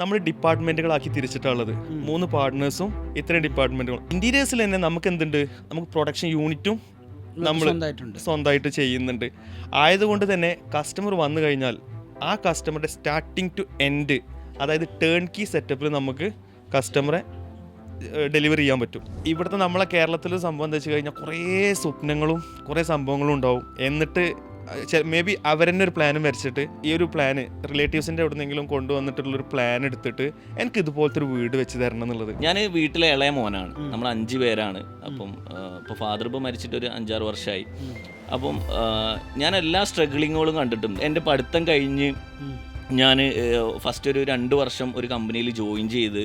നമ്മൾ ഡിപ്പാർട്ട്മെന്റുകളാക്കി തിരിച്ചിട്ടുള്ളത്. മൂന്ന് പാർട്ട്നേഴ്സും ഇത്രയും ഡിപ്പാർട്ട്മെന്റുകളും ഇന്റീരിയേഴ്സിൽ തന്നെ നമുക്ക് എന്തുണ്ട് നമുക്ക് പ്രൊഡക്ഷൻ യൂണിറ്റും നമ്മൾ സ്വന്തമായിട്ട് ചെയ്യുന്നുണ്ട്. ആയതുകൊണ്ട് തന്നെ കസ്റ്റമർ വന്നു കഴിഞ്ഞാൽ ആ കസ്റ്റമറുടെ സ്റ്റാർട്ടിങ് ടു എൻഡ് അതായത് ടേൺ കീ സെറ്റപ്പിൽ നമുക്ക് കസ്റ്റമറെ ഡെലിവറി ചെയ്യാൻ പറ്റും. ഇവിടുത്തെ നമ്മളെ കേരളത്തിൽ സംഭവം എന്താ വെച്ച് കഴിഞ്ഞാൽ കുറേ സ്വപ്നങ്ങളും കുറേ സംഭവങ്ങളും ഉണ്ടാവും. എന്നിട്ട് മേ ബി അവരെന്നെ ഒരു പ്ലാനും വരച്ചിട്ട് ഈ ഒരു പ്ലാന് റിലേറ്റീവ്സിന്റെ എവിടെ നിന്നെങ്കിലും കൊണ്ടുവന്നിട്ടുള്ളൊരു പ്ലാൻ എടുത്തിട്ട് എനിക്ക് ഇതുപോലത്തെ ഒരു വീട് വെച്ച് തരണം എന്നുള്ളത്. ഞാൻ വീട്ടിലെ ഇളയ മോനാണ്. നമ്മൾ അഞ്ച് പേരാണ്. അപ്പം ഇപ്പോൾ ഫാദർ ഇപ്പോൾ മരിച്ചിട്ട് ഒരു അഞ്ചാറ് വർഷമായി അപ്പം ഞാൻ എല്ലാ സ്ട്രഗിളിങ്ങുകളും കണ്ടിട്ടുണ്ട്. എന്റെ പഠിത്തം കഴിഞ്ഞ് ഞാൻ ഫസ്റ്റ് ഒരു രണ്ട് വർഷം ഒരു കമ്പനിയിൽ ജോയിൻ ചെയ്ത്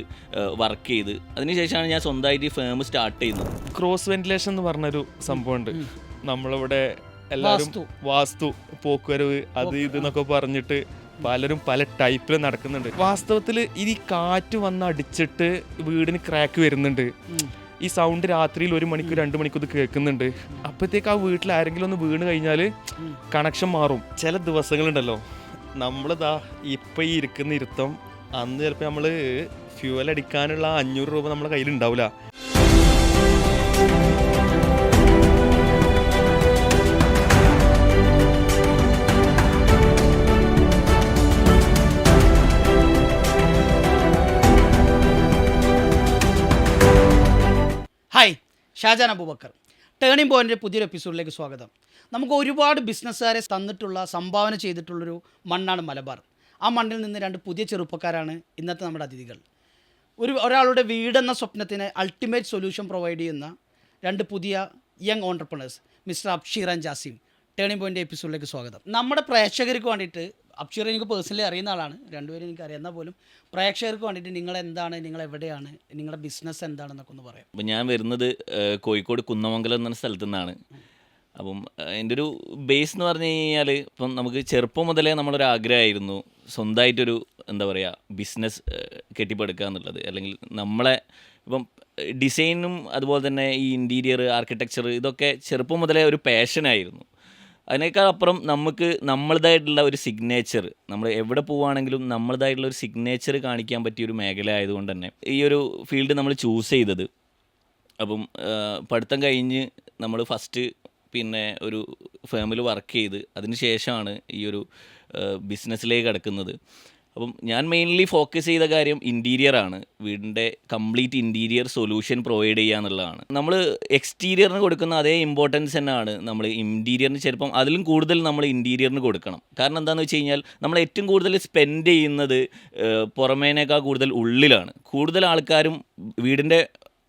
വർക്ക് ചെയ്ത്. അതിനുശേഷമാണ് ഞാൻ സ്വന്തമായിട്ട് ഈ ഫേം സ്റ്റാർട്ട് ചെയ്യുന്നത്. ക്രോസ് വെന്റിലേഷൻ എന്ന് പറഞ്ഞൊരു സംഭവമുണ്ട്. നമ്മളിവിടെ എല്ലാവരും വാസ്തു. പോക്കുവരവ് അത് ഇത് എന്നൊക്കെ പറഞ്ഞിട്ട് പലരും പല ടൈപ്പിൽ നടക്കുന്നുണ്ട്. വാസ്തവത്തിൽ ഈ കാറ്റ് വന്ന് അടിച്ചിട്ട് വീടിന് ക്രാക്ക് വരുന്നുണ്ട്. ഈ സൗണ്ട് രാത്രിയിൽ ഒരു മണിക്കൂർ രണ്ട് മണിക്കൂർ ഇത് കേൾക്കുന്നുണ്ട്. അപ്പോഴത്തേക്ക് ആ വീട്ടിൽ ആരെങ്കിലും ഒന്ന് വീണ് കഴിഞ്ഞാൽ കണക്ഷൻ മാറും. ചില ദിവസങ്ങളുണ്ടല്ലോ. നമ്മളിതാ ഇപ്പം ഈ ഇരിക്കുന്ന ഇരുത്തം അന്ന് ചിലപ്പോൾ നമ്മൾ ഫ്യൂവൽ അടിക്കാനുള്ള അഞ്ഞൂറ് രൂപ നമ്മുടെ കയ്യിൽ ഷാജാൻ അബൂബക്കർ. ടേണിംഗ് പോയിന്റിന്റെ പുതിയൊരു എപ്പിസോഡിലേക്ക് സ്വാഗതം. നമുക്ക് ഒരുപാട് ബിസിനസ്സുകാരെ തന്നിട്ടുള്ള സംഭാവന ചെയ്തിട്ടുള്ളൊരു മണ്ണാണ് മലബാർ. ആ മണ്ണിൽ നിന്ന് രണ്ട് പുതിയ ചെറുപ്പക്കാരാണ് ഇന്നത്തെ നമ്മുടെ അതിഥികൾ. ഒരു ഒരാളുടെ വീടെന്ന സ്വപ്നത്തിന് അൾട്ടിമേറ്റ് സൊല്യൂഷൻ പ്രൊവൈഡ് ചെയ്യുന്ന രണ്ട് പുതിയ young entrepreneurs mister Abshir Jasim. Turning point എപ്പിസോഡിലേക്ക് സ്വാഗതം. നമ്മുടെ പ്രേക്ഷകർക്ക് വേണ്ടിയിട്ട് അബ്ഷീർ എനിക്ക് പേഴ്സണലി അറിയുന്ന ആളാണ്. രണ്ടുപേരും എനിക്ക് അറിയുന്ന പോലും പ്രേക്ഷകർക്ക് വേണ്ടിയിട്ട് നിങ്ങൾ എന്താണ് നിങ്ങൾ എവിടെയാണ് നിങ്ങളുടെ ബിസിനസ് എന്താണെന്നൊക്കെ ഒന്ന് പറയാം. അപ്പം ഞാൻ വരുന്നത് കോഴിക്കോട് കുന്നമംഗലം എന്ന സ്ഥലത്തു നിന്നാണ്. അപ്പം എന്റെ ഒരു ബേസ് എന്ന് പറഞ്ഞു കഴിഞ്ഞാൽ ഇപ്പം നമുക്ക് ചെറുപ്പം മുതലേ നമ്മളൊരു ആഗ്രഹമായിരുന്നു സ്വന്തമായിട്ടൊരു എന്താ പറയുക ബിസിനസ് കെട്ടിപ്പടുക്കുക എന്നുള്ളത്. അല്ലെങ്കിൽ നമ്മളെ ഇപ്പം ഡിസൈനും അതുപോലെ തന്നെ ഈ ഇന്റീരിയർ ആർക്കിടെക്ചർ ഇതൊക്കെ ചെറുപ്പം മുതലേ ഒരു പാഷനായിരുന്നു അതിനേക്കാൾ അപ്പുറം നമുക്ക് നമ്മളതായിട്ടുള്ള ഒരു സിഗ്നേച്ചർ നമ്മൾ എവിടെ പോവുകയാണെങ്കിലും നമ്മളതായിട്ടുള്ള ഒരു സിഗ്നേച്ചർ കാണിക്കാൻ പറ്റിയ ഒരു മേഖല ആയതുകൊണ്ട് തന്നെ ഈ ഒരു ഫീൽഡ് നമ്മൾ ചൂസ് ചെയ്തത്. അപ്പം പഠിത്തം കഴിഞ്ഞ് നമ്മൾ ഫസ്റ്റ് പിന്നെ ഒരു ഫേമിൽ വർക്ക് ചെയ്ത് അതിന് ശേഷമാണ് ഈ ഒരു ബിസിനസ്സിലേക്ക് കിടക്കുന്നത്. അപ്പം ഞാൻ മെയിൻലി ഫോക്കസ് ചെയ്ത കാര്യം ഇന്റീരിയർ ആണ്. വീടിന്റെ കംപ്ലീറ്റ് ഇന്റീരിയർ സൊല്യൂഷൻ പ്രൊവൈഡ് ചെയ്യുക എന്നുള്ളതാണ്. നമ്മൾ എക്സ്റ്റീരിയറിന് കൊടുക്കുന്ന അതേ ഇമ്പോർട്ടൻസ് തന്നെയാണ് നമ്മൾ ഇന്റീരിയറിന് ചിലപ്പം അതിലും കൂടുതൽ നമ്മൾ ഇന്റീരിയറിന് കൊടുക്കണം. കാരണം എന്താണെന്ന് വെച്ച് കഴിഞ്ഞാൽ നമ്മൾ ഏറ്റവും കൂടുതൽ സ്പെൻഡ് ചെയ്യുന്നത് പുറമേനേക്കാൾ കൂടുതൽ ഉള്ളിലാണ്. കൂടുതൽ ആൾക്കാരും വീടിന്റെ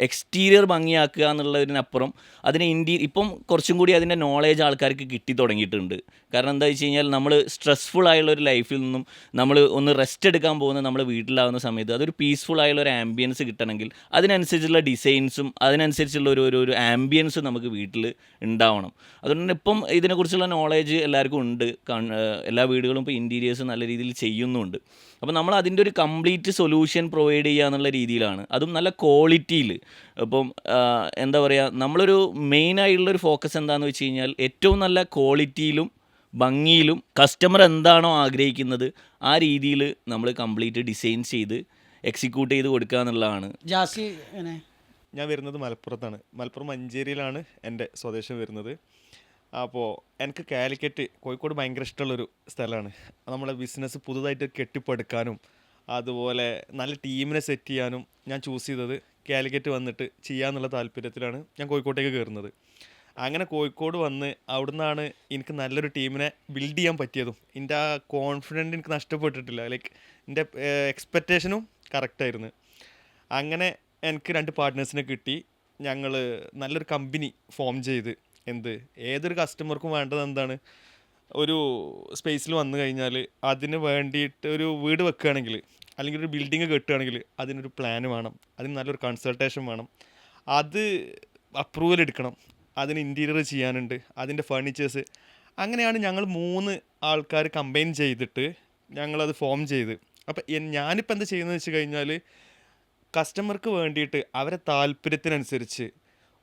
എക്സ്റ്റീരിയർ ഭംഗിയാക്കുക എന്നുള്ളതിനപ്പുറം അതിനെ ഇന്റീ ഇപ്പം കുറച്ചും കൂടി അതിന്റെ നോളേജ് ആൾക്കാർക്ക് കിട്ടി തുടങ്ങിയിട്ടുണ്ട്. കാരണം എന്താ വെച്ച് കഴിഞ്ഞാൽ നമ്മൾ സ്ട്രെസ്ഫുൾ ആയുള്ള ഒരു ലൈഫിൽ നിന്നും നമ്മൾ ഒന്ന് റെസ്റ്റ് എടുക്കാൻ പോകുന്ന നമ്മൾ വീട്ടിലാവുന്ന സമയത്ത് അതൊരു പീസ്ഫുൾ ആയുള്ള ഒരു ആംബിയൻസ് കിട്ടണമെങ്കിൽ അതിനനുസരിച്ചുള്ള ഡിസൈൻസും അതിനനുസരിച്ചുള്ള ഒരു ഒരു ഒരു ആംബിയൻസ് നമുക്ക് വീട്ടിൽ ഉണ്ടാവണം. അതുകൊണ്ട് തന്നെ ഇപ്പം ഇതിനെക്കുറിച്ചുള്ള നോളേജ് എല്ലാവർക്കും ഉണ്ട്. എല്ലാ വീടുകളും ഇപ്പോൾ ഇന്റീരിയേഴ്സ് നല്ല രീതിയിൽ ചെയ്യുന്നുണ്ട്. അപ്പോൾ നമ്മൾ അതിന്റെ ഒരു കംപ്ലീറ്റ് സൊല്യൂഷൻ പ്രൊവൈഡ് ചെയ്യുക എന്നുള്ള രീതിയിലാണ്. അതും നല്ല ക്വാളിറ്റിയിൽ. ഇപ്പം എന്താ പറയുക നമ്മളൊരു മെയിൻ ആയിട്ടുള്ള ഒരു ഫോക്കസ് എന്താണെന്ന് വെച്ച് കഴിഞ്ഞാൽ ഏറ്റവും നല്ല ക്വാളിറ്റിയിലും ഭംഗിയിലും കസ്റ്റമർ എന്താണോ ആഗ്രഹിക്കുന്നത് ആ രീതിയിൽ നമ്മൾ കംപ്ലീറ്റ് ഡിസൈൻ ചെയ്ത് എക്സിക്യൂട്ട് ചെയ്ത് കൊടുക്കുക എന്നുള്ളതാണ്. ജാസി ഞാൻ വരുന്നത് മലപ്പുറത്താണ്. മലപ്പുറം മഞ്ചേരിയിലാണ് എന്റെ സ്വദേശം വരുന്നത്. അപ്പോൾ എനിക്ക് കാലിക്കറ്റ് കോഴിക്കോട് ഭയങ്കര ഇഷ്ടമുള്ളൊരു സ്ഥലമാണ്. നമ്മളെ ബിസിനസ് പുതുതായിട്ട് കെട്ടിപ്പടുക്കാനും അതുപോലെ നല്ല ടീമിനെ സെറ്റ് ചെയ്യാനും ഞാൻ ചൂസ് ചെയ്തത് കാലിക്കറ്റ് വന്നിട്ട് ചെയ്യാമെന്നുള്ള താല്പര്യത്തിലാണ് ഞാൻ കോഴിക്കോട്ടേക്ക് കയറുന്നത് അങ്ങനെ കോഴിക്കോട് വന്ന് അവിടുന്നാണ് എനിക്ക് നല്ലൊരു ടീമിനെ ബിൽഡ് ചെയ്യാൻ പറ്റിയതും. എന്റെ ആ കോൺഫിഡന്റ് എനിക്ക് നഷ്ടപ്പെട്ടിട്ടില്ല. ലൈക്ക് എന്റെ എക്സ്പെക്റ്റേഷനും കറക്റ്റായിരുന്നു അങ്ങനെ എനിക്ക് രണ്ട് പാർട്ട്നേഴ്സിനെ കിട്ടി. ഞങ്ങൾ നല്ലൊരു കമ്പനി ഫോം ചെയ്ത്. എന്ത്? ഏതൊരു കസ്റ്റമർക്കും വേണ്ടത് എന്താണ്? ഒരു സ്പേസിൽ വന്നു കഴിഞ്ഞാൽ അതിന് വേണ്ടിയിട്ട് ഒരു വീട് വെക്കുകയാണെങ്കിൽ അല്ലെങ്കിൽ ഒരു ബിൽഡിങ് കെട്ടുകയാണെങ്കിൽ അതിനൊരു പ്ലാൻ വേണം. അതിന് നല്ലൊരു കൺസൾട്ടേഷൻ വേണം. അത് അപ്രൂവൽ എടുക്കണം. അതിന് ഇന്റീരിയർ ചെയ്യാനുണ്ട്. അതിന്റെ ഫർണിച്ചേഴ്സ് അങ്ങനെയാണ് ഞങ്ങൾ മൂന്ന് ആൾക്കാർ കമ്പൈൻ ചെയ്തിട്ട് ഞങ്ങളത് ഫോം ചെയ്ത്. അപ്പം ഞാനിപ്പോൾ എന്താ ചെയ്യുന്നത് വെച്ച് കഴിഞ്ഞാൽ കസ്റ്റമർക്ക് വേണ്ടിയിട്ട് അവരെ താല്പര്യത്തിനനുസരിച്ച്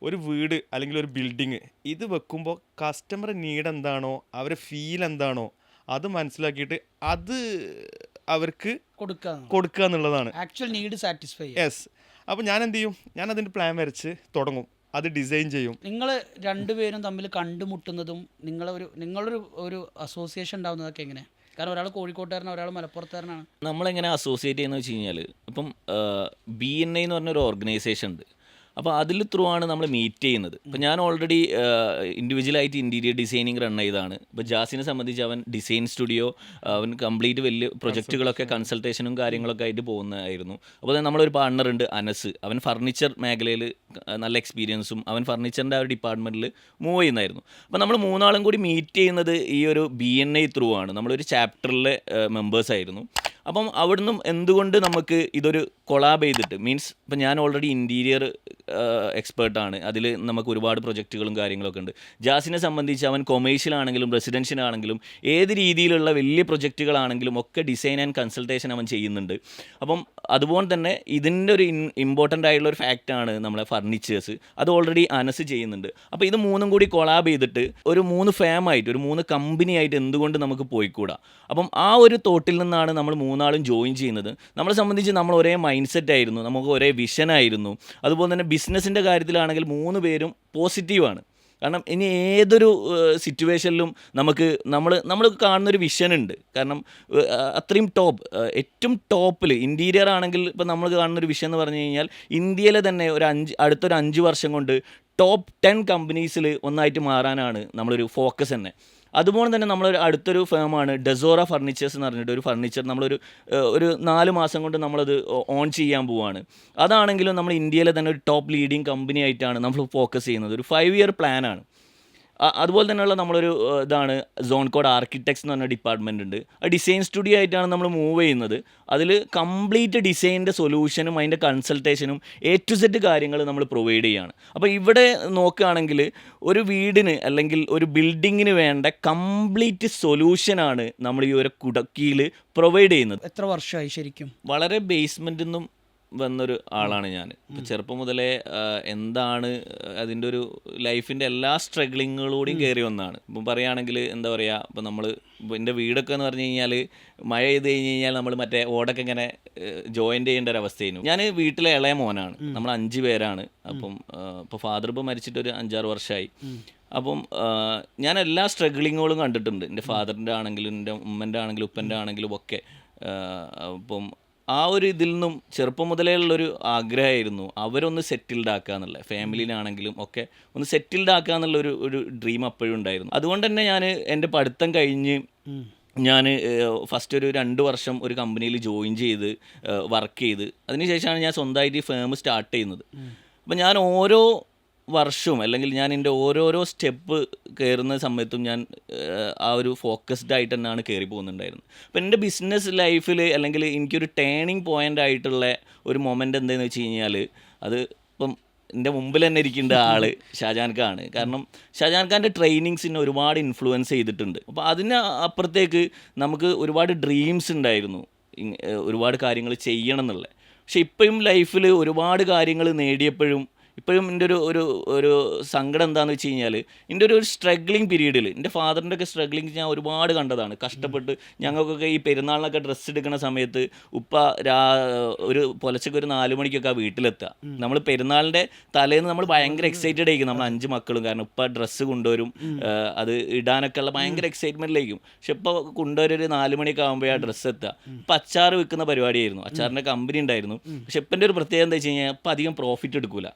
ഒരു വീട് അല്ലെങ്കിൽ ഒരു ബിൽഡിങ് ഇത് വെക്കുമ്പോൾ കസ്റ്റമർ നീഡ് എന്താണോ അവരെ ഫീൽ എന്താണോ അത് മനസ്സിലാക്കിയിട്ട് അത് അവർക്ക് കൊടുക്കുക കൊടുക്കുക എന്നുള്ളതാണ്. ആക്ച്വൽ നീഡ് സാറ്റിസ്ഫൈ യെസ് അപ്പോൾ ഞാൻ എന്ത് ചെയ്യും? ഞാൻ അതിന്റെ പ്ലാൻ വരച്ച് തുടങ്ങും. അത് ഡിസൈൻ ചെയ്യും. നിങ്ങൾ രണ്ടുപേരും തമ്മിൽ കണ്ടുമുട്ടുന്നതും നിങ്ങളെ ഒരു നിങ്ങളൊരു ഒരു അസോസിയേഷൻ ഉണ്ടാവുന്നതൊക്കെ എങ്ങനെ? കാരണം ഒരാൾ കോഴിക്കോട്ടുകാരനാണ് ഒരാൾ മലപ്പുറത്തുകാരനാണ്. നമ്മളെങ്ങനെ അസോസിയേറ്റ് ചെയ്യുന്നത് വെച്ച് കഴിഞ്ഞാൽ ഇപ്പം ബി എൻ ഐ എന്ന് പറഞ്ഞൊരു ഓർഗനൈസേഷൻ ഉണ്ട്. അപ്പോൾ അതിൽ ത്രൂ ആണ് നമ്മൾ മീറ്റ് ചെയ്യുന്നത്. അപ്പോൾ ഞാൻ ഓൾറെഡി ഇൻഡിവിജ്വലായിട്ട് ഇന്റീരിയർ ഡിസൈനിങ് റൺ ചെയ്താണ് ഇപ്പോൾ ജാസിനെ സംബന്ധിച്ച് അവൻ ഡിസൈൻ സ്റ്റുഡിയോ അവൻ കംപ്ലീറ്റ് വലിയ പ്രൊജക്റ്റുകളൊക്കെ കൺസൾട്ടേഷനും കാര്യങ്ങളൊക്കെ ആയിട്ട് പോകുന്നതായിരുന്നു. അപ്പോൾ തന്നെ നമ്മളൊരു പാർട്ണർ ഉണ്ട് അനസ്. അവൻ ഫർണിച്ചർ മേഖലയിൽ നല്ല എക്സ്പീരിയൻസും അവൻ ഫർണിച്ചറിന്റെ ആ ഒരു ഡിപ്പാർട്ട്മെന്റിൽ മൂവ് ചെയ്യുന്നതായിരുന്നു. അപ്പോൾ നമ്മൾ മൂന്നാളും കൂടി മീറ്റ് ചെയ്യുന്നത് ഈ ഒരു ബി എൻ ഐ ത്രൂ ആണ്. നമ്മളൊരു ചാപ്റ്ററിലെ മെമ്പേഴ്സ് ആയിരുന്നു. അപ്പം അവിടുന്ന് എന്തുകൊണ്ട് നമുക്ക് ഇതൊരു കൊളാബ് ചെയ്തിട്ട്? മീൻസ് ഇപ്പം ഞാൻ ഓൾറെഡി ഇന്റീരിയർ എക്സ്പേർട്ടാണ് അതിൽ നമുക്ക് ഒരുപാട് പ്രൊജക്റ്റുകളും കാര്യങ്ങളൊക്കെ ഉണ്ട്. ജാസിനെ സംബന്ധിച്ച് അവൻ കൊമേഴ്ഷ്യൽ ആണെങ്കിലും റെസിഡൻഷ്യൽ ആണെങ്കിലും ഏത് രീതിയിലുള്ള വലിയ പ്രൊജക്റ്റുകളാണെങ്കിലും ഒക്കെ ഡിസൈൻ ആൻഡ് കൺസൾട്ടേഷൻ അവൻ ചെയ്യുന്നുണ്ട്. അപ്പം അതുപോലെ തന്നെ ഇതിന്റെ ഒരു ഇമ്പോർട്ടന്റ് ആയിട്ടുള്ള ഒരു ഫാക്റ്റാണ് നമ്മളെ ഫർണിച്ചേഴ്സ് അത് ഓൾറെഡി അനസ് ചെയ്യുന്നുണ്ട്. അപ്പോൾ ഇത് മൂന്നും കൂടി കൊളാബ് ചെയ്തിട്ട് ഒരു മൂന്ന് ഫാം ആയിട്ട് ഒരു മൂന്ന് കമ്പനി ആയിട്ട് എന്തുകൊണ്ട് നമുക്ക് പോയിക്കൂടാ? അപ്പം ആ ഒരു തോട്ടിൽ നിന്നാണ് നമ്മൾ മൂന്നാളും ജോയിൻ ചെയ്യുന്നത്. നമ്മളെ സംബന്ധിച്ച് നമ്മൾ ഒരേ മൈൻഡ് സെറ്റ് ആയിരുന്നു നമുക്ക് ഒരേ വിഷനായിരുന്നു അതുപോലെ തന്നെ ബിസിനസ്സിന്റെ കാര്യത്തിലാണെങ്കിൽ മൂന്ന് പേരും പോസിറ്റീവാണ് കാരണം ഇനി ഏതൊരു സിറ്റുവേഷനിലും നമുക്ക് നമ്മൾ നമ്മൾ കാണുന്നൊരു വിഷൻ ഉണ്ട്. കാരണം അത്രയും ടോപ്പ് ഏറ്റവും ടോപ്പിൽ ഇന്റീരിയർ ആണെങ്കിൽ ഇപ്പോൾ നമ്മൾ കാണുന്നൊരു വിഷൻ എന്ന് പറഞ്ഞു കഴിഞ്ഞാൽ ഇന്ത്യയിലെ തന്നെ ഒരു അഞ്ച് അടുത്തൊരു അഞ്ച് വർഷം കൊണ്ട് ടോപ്പ് ടെൻ കമ്പനീസിൽ ഒന്നായിട്ട് മാറാനാണ് നമ്മളൊരു ഫോക്കസ് തന്നെ. അതുപോലെ തന്നെ നമ്മളൊരു അടുത്തൊരു ഫേമാണ് ഡെസോറ ഫർണിച്ചേഴ്സ് എന്ന് പറഞ്ഞിട്ട് ഒരു ഫർണിച്ചർ നമ്മളൊരു ഒരു നാല് മാസം കൊണ്ട് നമ്മളത് ഓൺ ചെയ്യാൻ പോവുകയാണ് അതാണെങ്കിലും നമ്മൾ ഇന്ത്യയിലെ തന്നെ ഒരു ടോപ്പ് ലീഡിങ് കമ്പനി ആയിട്ടാണ് നമ്മൾ ഫോക്കസ് ചെയ്യുന്നത്. ഒരു ഫൈവ് ഇയർ പ്ലാനാണ് അതുപോലെ തന്നെയുള്ള നമ്മളൊരു ഇതാണ് സോൺ കോഡ് ആർക്കിടെക്ട്സ് എന്ന് പറഞ്ഞ ഡിപ്പാർട്ട്മെന്റ് ഉണ്ട്. ആ ഡിസൈൻ സ്റ്റുഡിയോ ആയിട്ടാണ് നമ്മൾ മൂവ് ചെയ്യുന്നത്. അതിൽ കംപ്ലീറ്റ് ഡിസൈനിന്റെ സൊല്യൂഷനും അതിന്റെ കൺസൾട്ടേഷനും എ ടു സെറ്റ് കാര്യങ്ങൾ നമ്മൾ പ്രൊവൈഡ് ചെയ്യുകയാണ് അപ്പോൾ ഇവിടെ നോക്കുകയാണെങ്കിൽ ഒരു വീടിന് അല്ലെങ്കിൽ ഒരു ബിൽഡിങ്ങിന് വേണ്ട കംപ്ലീറ്റ് സൊല്യൂഷനാണ് നമ്മൾ ഈ ഒരു കുടക്കിയിൽ പ്രൊവൈഡ് ചെയ്യുന്നത്. എത്ര വർഷമായി ശരിക്കും? വളരെ ബേസ്മെന്റിൽ നിന്നും വന്നൊരു ആളാണ് ഞാൻ ചെറുപ്പം മുതലേ എന്താണ് അതിന്റെ ഒരു ലൈഫിന്റെ എല്ലാ സ്ട്രഗ്ലിങ്ങുകളൂടെയും കയറി വന്നതാണ് ഇപ്പം പറയുകയാണെങ്കിൽ എന്താ പറയുക ഇപ്പം നമ്മൾ എന്റെ വീടൊക്കെ എന്ന് പറഞ്ഞു കഴിഞ്ഞാൽ മഴ ചെയ്ത് കഴിഞ്ഞ് കഴിഞ്ഞാൽ നമ്മൾ മറ്റേ ഓടൊക്കെ ഇങ്ങനെ ജോയിന്റ് ചെയ്യേണ്ട ഒരു അവസ്ഥയായിരുന്നു. ഞാൻ വീട്ടിലെ ഇളയ മോനാണ്. നമ്മൾ അഞ്ച് പേരാണ്. അപ്പം ഇപ്പോൾ ഫാദർ ഇപ്പോൾ മരിച്ചിട്ട് ഒരു അഞ്ചാറ് വർഷമായി അപ്പം ഞാൻ എല്ലാ സ്ട്രഗ്ലിങ്ങുകളും കണ്ടിട്ടുണ്ട്. എന്റെ ഫാദറിന്റെ ആണെങ്കിലും എന്റെ ഉമ്മന്റെ ആണെങ്കിലും ഉപ്പന്റെ ആണെങ്കിലും ഒക്കെ. ഇപ്പം അപ്പം ആ ഒരു ഇതിൽ നിന്നും ചെറുപ്പം മുതലേ ഉള്ളൊരു ആഗ്രഹമായിരുന്നു അവരൊന്ന് സെറ്റിൽഡ് ആക്കുക എന്നുള്ള ഫാമിലിയിലാണെങ്കിലും ഒക്കെ ഒന്ന് സെറ്റിൽഡ് ആക്കുക എന്നുള്ള ഒരു ഒരു ഡ്രീം അപ്പോഴും ഉണ്ടായിരുന്നു. അതുകൊണ്ട് തന്നെ ഞാൻ എന്റെ പഠിത്തം കഴിഞ്ഞ് ഞാൻ ഫസ്റ്റ് ഒരു രണ്ട് വർഷം ഒരു കമ്പനിയിൽ ജോയിൻ ചെയ്ത് വർക്ക് ചെയ്ത്. അതിനുശേഷമാണ് ഞാൻ സ്വന്തമായിട്ട് ഈ ഫേം സ്റ്റാർട്ട് ചെയ്യുന്നത്. അപ്പം ഞാൻ ഓരോ വർഷവും അല്ലെങ്കിൽ ഞാൻ എന്റെ ഓരോരോ സ്റ്റെപ്പ് കയറുന്ന സമയത്തും ഞാൻ ആ ഒരു ഫോക്കസ്ഡ് ആയിട്ട് തന്നെയാണ് കയറി പോകുന്നുണ്ടായിരുന്നത്. അപ്പം എന്റെ ബിസിനസ് ലൈഫിൽ അല്ലെങ്കിൽ എനിക്കൊരു ടേണിങ് പോയിന്റ് ആയിട്ടുള്ള ഒരു മൊമെന്റ് എന്താണെന്ന് വെച്ച് കഴിഞ്ഞാൽ അത് ഇപ്പം എന്റെ മുമ്പിൽ തന്നെ ഇരിക്കേണ്ട ആൾ ഷാജാൻ ഖാണ്. കാരണം ഷാജാൻ ഖാന്റെ ട്രെയിനിങ്സിനെ ഒരുപാട് ഇൻഫ്ലുവൻസ് ചെയ്തിട്ടുണ്ട്. അപ്പോൾ അതിന് അപ്പുറത്തേക്ക് നമുക്ക് ഒരുപാട് ഡ്രീംസ് ഉണ്ടായിരുന്നു. ഒരുപാട് കാര്യങ്ങൾ ചെയ്യണം എന്നുള്ളത്. പക്ഷെ ഇപ്പോഴും ലൈഫിൽ ഒരുപാട് കാര്യങ്ങൾ നേടിയപ്പോഴും ഇപ്പോഴും എന്റെ ഒരു ഒരു ഒരു സങ്കടം എന്താണെന്ന് വെച്ച് കഴിഞ്ഞാൽ എന്റെ ഒരു സ്ട്രഗ്ലിങ് പീരീഡിൽ എന്റെ ഫാദറിന്റെ ഒക്കെ സ്ട്രഗ്ലിങ് ഞാൻ ഒരുപാട് കണ്ടതാണ്. കഷ്ടപ്പെട്ട് ഞങ്ങൾക്കൊക്കെ ഈ പെരുന്നാളിനൊക്കെ ഡ്രസ്സ് എടുക്കുന്ന സമയത്ത് ഉപ്പ രാ ഒരു പുലച്ചക്ക് ഒരു നാല് മണിക്കൊക്കെ വീട്ടിലെത്തുക. നമ്മൾ പെരുന്നാളിന്റെ തലേന്ന് നമ്മൾ ഭയങ്കര എക്സൈറ്റഡ് ആയിരിക്കും നമ്മൾ അഞ്ച് മക്കളും. കാരണം ഉപ്പ ഡ്രസ്സ് കൊണ്ടുവരും. അത് ഇടാനൊക്കെ ഉള്ള ഭയങ്കര എക്സൈറ്റ്മെന്റിലായിരിക്കും പക്ഷെ ഇപ്പോൾ കൊണ്ടുവരൊരു നാല് മണിയൊക്കെ ആകുമ്പോൾ ആ ഡ്രസ്സ് എത്തുക. ഇപ്പം അച്ചാർ വിൽക്കുന്ന പരിപാടിയായിരുന്നു. അച്ചാറിന്റെ കമ്പനി ഉണ്ടായിരുന്നു. പക്ഷെ ഇപ്പം എന്റെ ഒരു പ്രത്യേകത എന്താ വെച്ച് കഴിഞ്ഞാൽ ഇപ്പം അധികം പ്രോഫിറ്റ് എടുക്കൂല.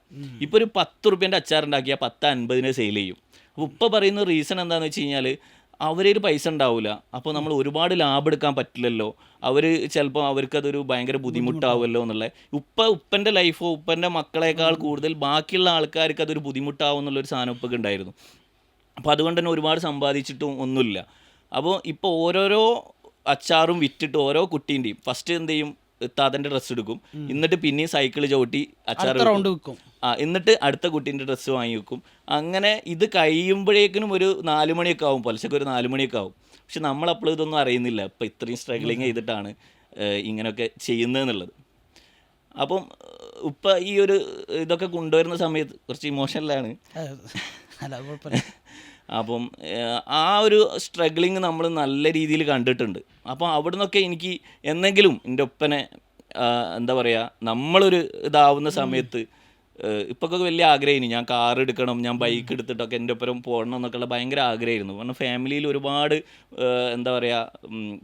ഇപ്പോൾ ഒരു പത്ത് റുപ്യന്റെ അച്ചാർ ഉണ്ടാക്കിയാൽ പത്ത് അൻപതിന് സെയിൽ ചെയ്യും. അപ്പോൾ ഉപ്പ പറയുന്ന റീസൺ എന്താണെന്ന് വെച്ച് കഴിഞ്ഞാൽ അവരൊരു പൈസ ഉണ്ടാവില്ല അപ്പോൾ നമ്മൾ ഒരുപാട് ലാഭം എടുക്കാൻ പറ്റില്ലല്ലോ. അവർ ചിലപ്പോൾ അവർക്കതൊരു ഭയങ്കര ബുദ്ധിമുട്ടാവുമല്ലോ എന്നുള്ള. ഉപ്പ ഉപ്പന്റെ ലൈഫോ ഉപ്പന്റെ മക്കളെക്കാൾ കൂടുതൽ ബാക്കിയുള്ള ആൾക്കാർക്ക് അതൊരു ബുദ്ധിമുട്ടാവും എന്നുള്ളൊരു സാധനം ഉപ്പൊക്കെ ഉണ്ടായിരുന്നു. അപ്പോൾ അതുകൊണ്ട് തന്നെ ഒരുപാട് സമ്പാദിച്ചിട്ടും ഒന്നുമില്ല. അപ്പോൾ ഇപ്പോൾ ഓരോരോ അച്ചാറും വിറ്റിട്ട് ഓരോ കുട്ടീന്റെയും ഫസ്റ്റ് എന്ത് ചെയ്യും? താതന്റെ ഡ്രസ്സ് എടുക്കും. എന്നിട്ട് പിന്നെയും സൈക്കിൾ ചവിട്ടി അച്ചാർ റൗണ്ട് വെക്കും. ആ എന്നിട്ട് അടുത്ത കുട്ടീന്റെ ഡ്രസ്സ് വാങ്ങി വെക്കും. അങ്ങനെ ഇത് കഴിയുമ്പോഴേക്കിനും ഒരു നാല് മണിയൊക്കെ ആവും. പലശക്ക് ഒരു നാല് മണിയൊക്കെ ആവും. പക്ഷെ നമ്മളപ്പോൾ ഇതൊന്നും അറിയുന്നില്ല. ഇപ്പം ഇത്രയും സ്ട്രഗ്ലിങ് ചെയ്തിട്ടാണ് ഇങ്ങനെയൊക്കെ ചെയ്യുന്നതെന്നുള്ളത്. അപ്പം ഇപ്പം ഈ ഒരു ഇതൊക്കെ കൊണ്ടുവരുന്ന സമയത്ത് കുറച്ച് ഇമോഷണലാണ് അല്ല കുഴപ്പമില്ല. അപ്പം ആ ഒരു സ്ട്രഗ്ലിങ് നമ്മൾ നല്ല രീതിയിൽ കണ്ടിട്ടുണ്ട്. അപ്പോൾ അവിടെ നിന്നൊക്കെ എനിക്ക് എന്നെങ്കിലും എന്റെ ഒപ്പനെ എന്താ പറയുക നമ്മളൊരു ഇതാവുന്ന സമയത്ത് ഇപ്പൊക്കെ വലിയ ആഗ്രഹമായിരുന്നു ഞാൻ കാർ എടുക്കണം ഞാൻ ബൈക്ക് എടുത്തിട്ടൊക്കെ എന്റെ ഒപ്പം പോകണം എന്നൊക്കെയുള്ള ഭയങ്കര ആഗ്രഹമായിരുന്നു. കാരണം ഫാമിലിയിൽ ഒരുപാട് എന്താ പറയുക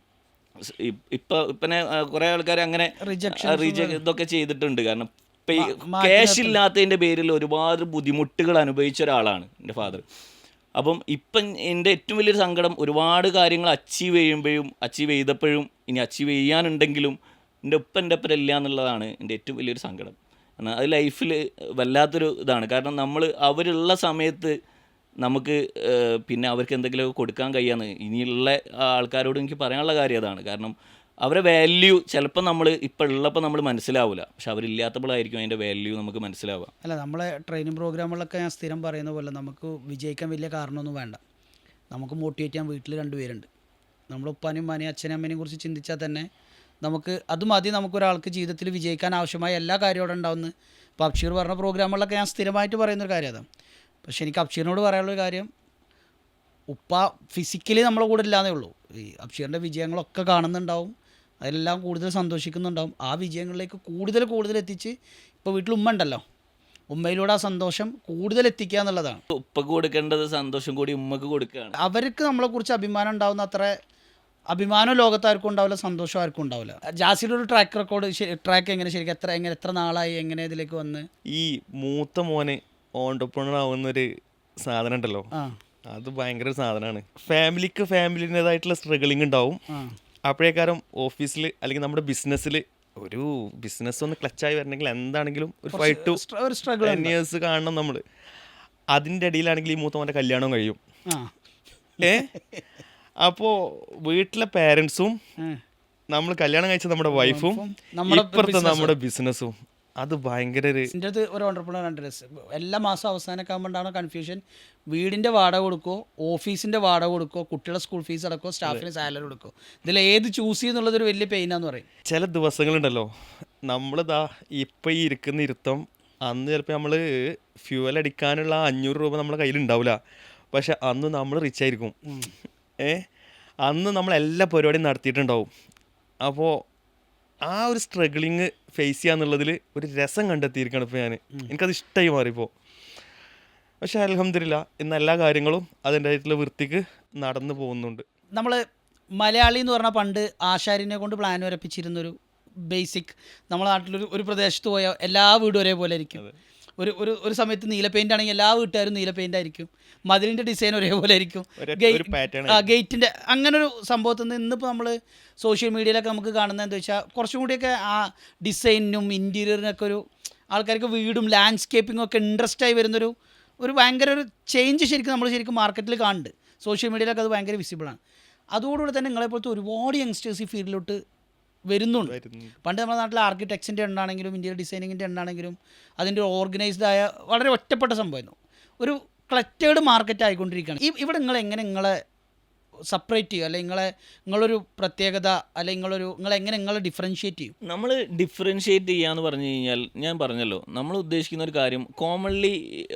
ഇപ്പം ഇപ്പനെ കുറേ ആൾക്കാർ അങ്ങനെ റിജക്ട് ഇതൊക്കെ ചെയ്തിട്ടുണ്ട്. കാരണം ക്യാഷ് ഇല്ലാത്തതിന്റെ പേരിൽ ഒരുപാട് ബുദ്ധിമുട്ടുകൾ അനുഭവിച്ച ഒരാളാണ് എന്റെ ഫാദർ അപ്പം ഇപ്പം എന്റെ ഏറ്റവും വലിയൊരു സങ്കടം ഒരുപാട് കാര്യങ്ങൾ അച്ചീവ് ചെയ്യുമ്പോഴും അച്ചീവ് ചെയ്തപ്പോഴും ഇനി അച്ചീവ് ചെയ്യാനുണ്ടെങ്കിലും എന്റെ ഒപ്പം എന്റെ ഒപ്പം ഇല്ല എന്നുള്ളതാണ് എന്റെ ഏറ്റവും വലിയൊരു സങ്കടം. എന്നാൽ അത് ലൈഫിൽ വല്ലാത്തൊരു ഇതാണ്. കാരണം നമ്മൾ അവരുള്ള സമയത്ത് നമുക്ക് പിന്നെ അവർക്ക് എന്തെങ്കിലുമൊക്കെ കൊടുക്കാൻ കഴിയാന്ന്. ഇനിയുള്ള ആൾക്കാരോട് എനിക്ക് പറയാനുള്ള കാര്യം അതാണ്. കാരണം അവരെ വാല്യൂ ചിലപ്പോൾ നമ്മൾ ഇപ്പം ഉള്ളപ്പോൾ നമ്മൾ മനസ്സിലാവില്ല പക്ഷെ അവരില്ലാത്തപ്പോഴായിരിക്കും അതിന്റെ വാല്യൂ നമുക്ക് മനസ്സിലാവുക. അല്ല നമ്മളെ ട്രെയിനിങ് പ്രോഗ്രാമുകളൊക്കെ ഞാൻ സ്ഥിരം പറയുന്ന പോലെ നമുക്ക് വിജയിക്കാൻ വലിയ കാരണമൊന്നും വേണ്ട. നമുക്ക് മോട്ടിവേറ്റ് ചെയ്യാൻ വീട്ടിൽ രണ്ടുപേരുണ്ട് നമ്മൾ ഉപ്പാനും ഉമ്മാനെയും അച്ഛനും അമ്മേനെയും കുറിച്ച് ചിന്തിച്ചാൽ തന്നെ നമുക്ക് അത് മതി നമുക്കൊരാൾക്ക് ജീവിതത്തിൽ വിജയിക്കാൻ ആവശ്യമായ എല്ലാ കാര്യവും അവിടെ ഇപ്പോൾ അബ്ഷീർ പറഞ്ഞ പ്രോഗ്രാമുകളൊക്കെ ഞാൻ സ്ഥിരമായിട്ട് പറയുന്നൊരു കാര്യം അതാണ് പക്ഷേ എനിക്ക് അബ്ഷീറിനോട് പറയാനുള്ളൊരു കാര്യം ഉപ്പ ഫിസിക്കലി നമ്മളെ കൂടെ ഇല്ലാന്നേ ഉള്ളൂ. ഈ അബ്ഷീറിന്റെ വിജയങ്ങളൊക്കെ കാണുന്നുണ്ടാവും. അതെല്ലാം കൂടുതൽ സന്തോഷിക്കുന്നുണ്ടാവും. ആ വിജയങ്ങളിലേക്ക് കൂടുതൽ കൂടുതൽ എത്തിച്ച് ഇപ്പോൾ വീട്ടിൽ ഉമ്മ ഉണ്ടല്ലോ. ഉമ്മയിലൂടെ ആ സന്തോഷം കൂടുതൽ എത്തിക്കുക എന്നുള്ളതാണ്. ഉപ്പക്ക് കൊടുക്കേണ്ടത് സന്തോഷം കൂടി ഉമ്മക്ക് കൊടുക്കുകയാണ്. അവർക്ക് നമ്മളെക്കുറിച്ച് അഭിമാനം ഉണ്ടാവുന്ന അത്ര അഭിമാനം ലോകത്താർക്കും ഉണ്ടാവില്ല സന്തോഷം ആർക്കും ഉണ്ടാവില്ല. ജാസിയുടെ ഒരു ട്രാക്ക് റെക്കോർഡ് ട്രാക്ക് എങ്ങനെ ശരിക്കും എത്ര എങ്ങനെ എത്ര നാളായി എങ്ങനെ ഇതിലേക്ക് വന്ന്? ഈ മൂത്ത മോനെ ഓണ്ടർപ്രണർ ആവുന്നൊരു സാധനം ഉണ്ടല്ലോ. ആ. അത് ഭയങ്കര സാധനമാണ്. ഫാമിലിക്ക് ഫാമിലിന്റെതായിട്ടുള്ള സ്ട്രഗിളിംഗ് ഉണ്ടാവും. അപ്പോഴേക്കാരം ഓഫീസിൽ അല്ലെങ്കിൽ നമ്മുടെ ബിസിനസ്സിൽ ഒരു ബിസിനസ് ഒന്ന് ക്ലച്ചായി വരണമെങ്കിൽ എന്താണെങ്കിലും ഒരു five to struggle ten years കാണണം നമ്മൾ. അതിന്റെ ഇടയിലാണെങ്കിൽ ഈ മൂത്തവന്റെ കല്യാണവും കഴിയും. ഏ? അപ്പോൾ വീട്ടിലെ പാരൻസും നമ്മൾ കല്യാണം കഴിച്ച നമ്മുടെ വൈഫും ഇപ്പുറത്തെ നമ്മുടെ ബിസിനസ്സും അത് ഭയങ്കര ഒരു എന്റെ അടുത്ത് ഒരു ഓണ്ടർപ്രണർ രണ്ട് രസം. എല്ലാ മാസം അവസാനമൊക്കെ ആകുമ്പോഴാണ് കൺഫ്യൂഷൻ വീടിന്റെ വാടക കൊടുക്കോ ഓഫീസിന്റെ വാടക കൊടുക്കോ കുട്ടികളുടെ സ്കൂൾ ഫീസ് അടക്കോ സ്റ്റാഫിന് സാലറി കൊടുക്കോ. ഇതിൽ ഏത് ചൂസ് ചെയ്യുന്നുള്ളത് ഒരു വലിയ പെയിനാന്ന് പറയും. ചില ദിവസങ്ങളുണ്ടല്ലോ. നമ്മളിതാ ഇപ്പം ഈ ഇരിക്കുന്ന ഇരുത്തം അന്ന് ചിലപ്പോൾ നമ്മൾ ഫ്യൂവൽ അടിക്കാനുള്ള അഞ്ഞൂറ് രൂപ നമ്മുടെ കയ്യിൽ ഉണ്ടാവില്ല പക്ഷെ അന്ന് നമ്മൾ റിച്ച് ആയിരിക്കും. ഏ? അന്ന് നമ്മൾ എല്ലാ പരിപാടിയും നടത്തിയിട്ടുണ്ടാവും. അപ്പോൾ ആ ഒരു സ്ട്രഗിളിങ് ഫേസ് ചെയ്യാന്നുള്ളതിൽ ഒരു രസം കണ്ടെത്തിയിരിക്കണം ഇപ്പോൾ ഞാൻ എനിക്കത് ഇഷ്ടമായി മാറിപ്പോൾ പക്ഷേ അലഹമില്ല ഇന്ന് എല്ലാ കാര്യങ്ങളും അതിന്റെതായിട്ടുള്ള വൃത്തിക്ക് നടന്നു പോകുന്നുണ്ട്. നമ്മൾ മലയാളി എന്ന് പറഞ്ഞാൽ പണ്ട് ആശാരിനെ കൊണ്ട് പ്ലാൻ വരപ്പിച്ചിരുന്നൊരു ബേസിക് നമ്മളെ നാട്ടിലൊരു ഒരു പ്രദേശത്ത് പോയാൽ എല്ലാ വീടും ഒരേപോലെ ആയിരിക്കും. ഒരു ഒരു ഒരു സമയത്ത് നീല പെയിന്റ് ആണെങ്കിൽ എല്ലാ വീട്ടുകാരും നീല പെയിന്റ് ആയിരിക്കും. മതിലിന്റെ ഡിസൈൻ ഒരേപോലെ ആയിരിക്കും. ഒരു- ഗേ- ആ ഗേറ്റിന്റെ അങ്ങനെ ഒരു സംഭവത്തിൽ നിന്ന് ഇന്നിപ്പോൾ നമ്മൾ സോഷ്യൽ മീഡിയയിലൊക്കെ നമുക്ക് കാണുന്നത് എന്താ വെച്ചാൽ കുറച്ചും കൂടിയൊക്കെ ആ ഡിസൈനിനും ഇന്റീരിയറിനൊക്കെ ഒരു ആൾക്കാർക്ക് വീടും ലാൻഡ്സ്കേപ്പിങ്ങും ഒക്കെ ഇൻട്രസ്റ്റ് ആയി വരുന്നൊരു ഒരു ഭയങ്കര ഒരു ചേഞ്ച് ശരിക്കും നമ്മൾ ശരിക്കും മാർക്കറ്റിൽ കാണുന്നുണ്ട്. സോഷ്യൽ മീഡിയയിലൊക്കെ അത് ഭയങ്കര വിസിബിളാണ് അതോടുകൂടി തന്നെ നിങ്ങളെപ്പോലത്തെ ഒരുപാട് യങ്സ്റ്റേഴ്സ് ഈ ഫീൽഡിലോട്ട് വരുന്നുണ്ട്. പണ്ട് നമ്മുടെ നാട്ടിലെ ആർക്കിടെക്ചറിന്റെ എണ്ണാണെങ്കിലും ഇന്ത്യയിൽ ഡിസൈനിങ്ങിന്റെ എണ്ണാണെങ്കിലും അതിന്റെ ഓർഗനൈസ്ഡ് ആയ വളരെ ഒറ്റപ്പെട്ട സംഭവമായിരുന്നു. ഒരു ക്ലറ്റേഡ് മാർക്കറ്റ് ആയിക്കൊണ്ടിരിക്കുകയാണ്. ഈ ഇവിടെ നിങ്ങൾ എങ്ങനെ നിങ്ങളെ സെപ്പറേറ്റ് ചെയ്യും അല്ലെങ്കിൽ നിങ്ങളെ നിങ്ങളൊരു പ്രത്യേകത അല്ലെങ്കിൽ നിങ്ങളൊരു നിങ്ങൾ എങ്ങനെ നിങ്ങളെ ഡിഫറൻഷ്യേറ്റ് ചെയ്യും? നമ്മൾ ഡിഫറൻഷ്യേറ്റ് ചെയ്യാന്ന് പറഞ്ഞു കഴിഞ്ഞാൽ ഞാൻ പറഞ്ഞല്ലോ നമ്മൾ ഉദ്ദേശിക്കുന്ന ഒരു കാര്യം കോമൺലി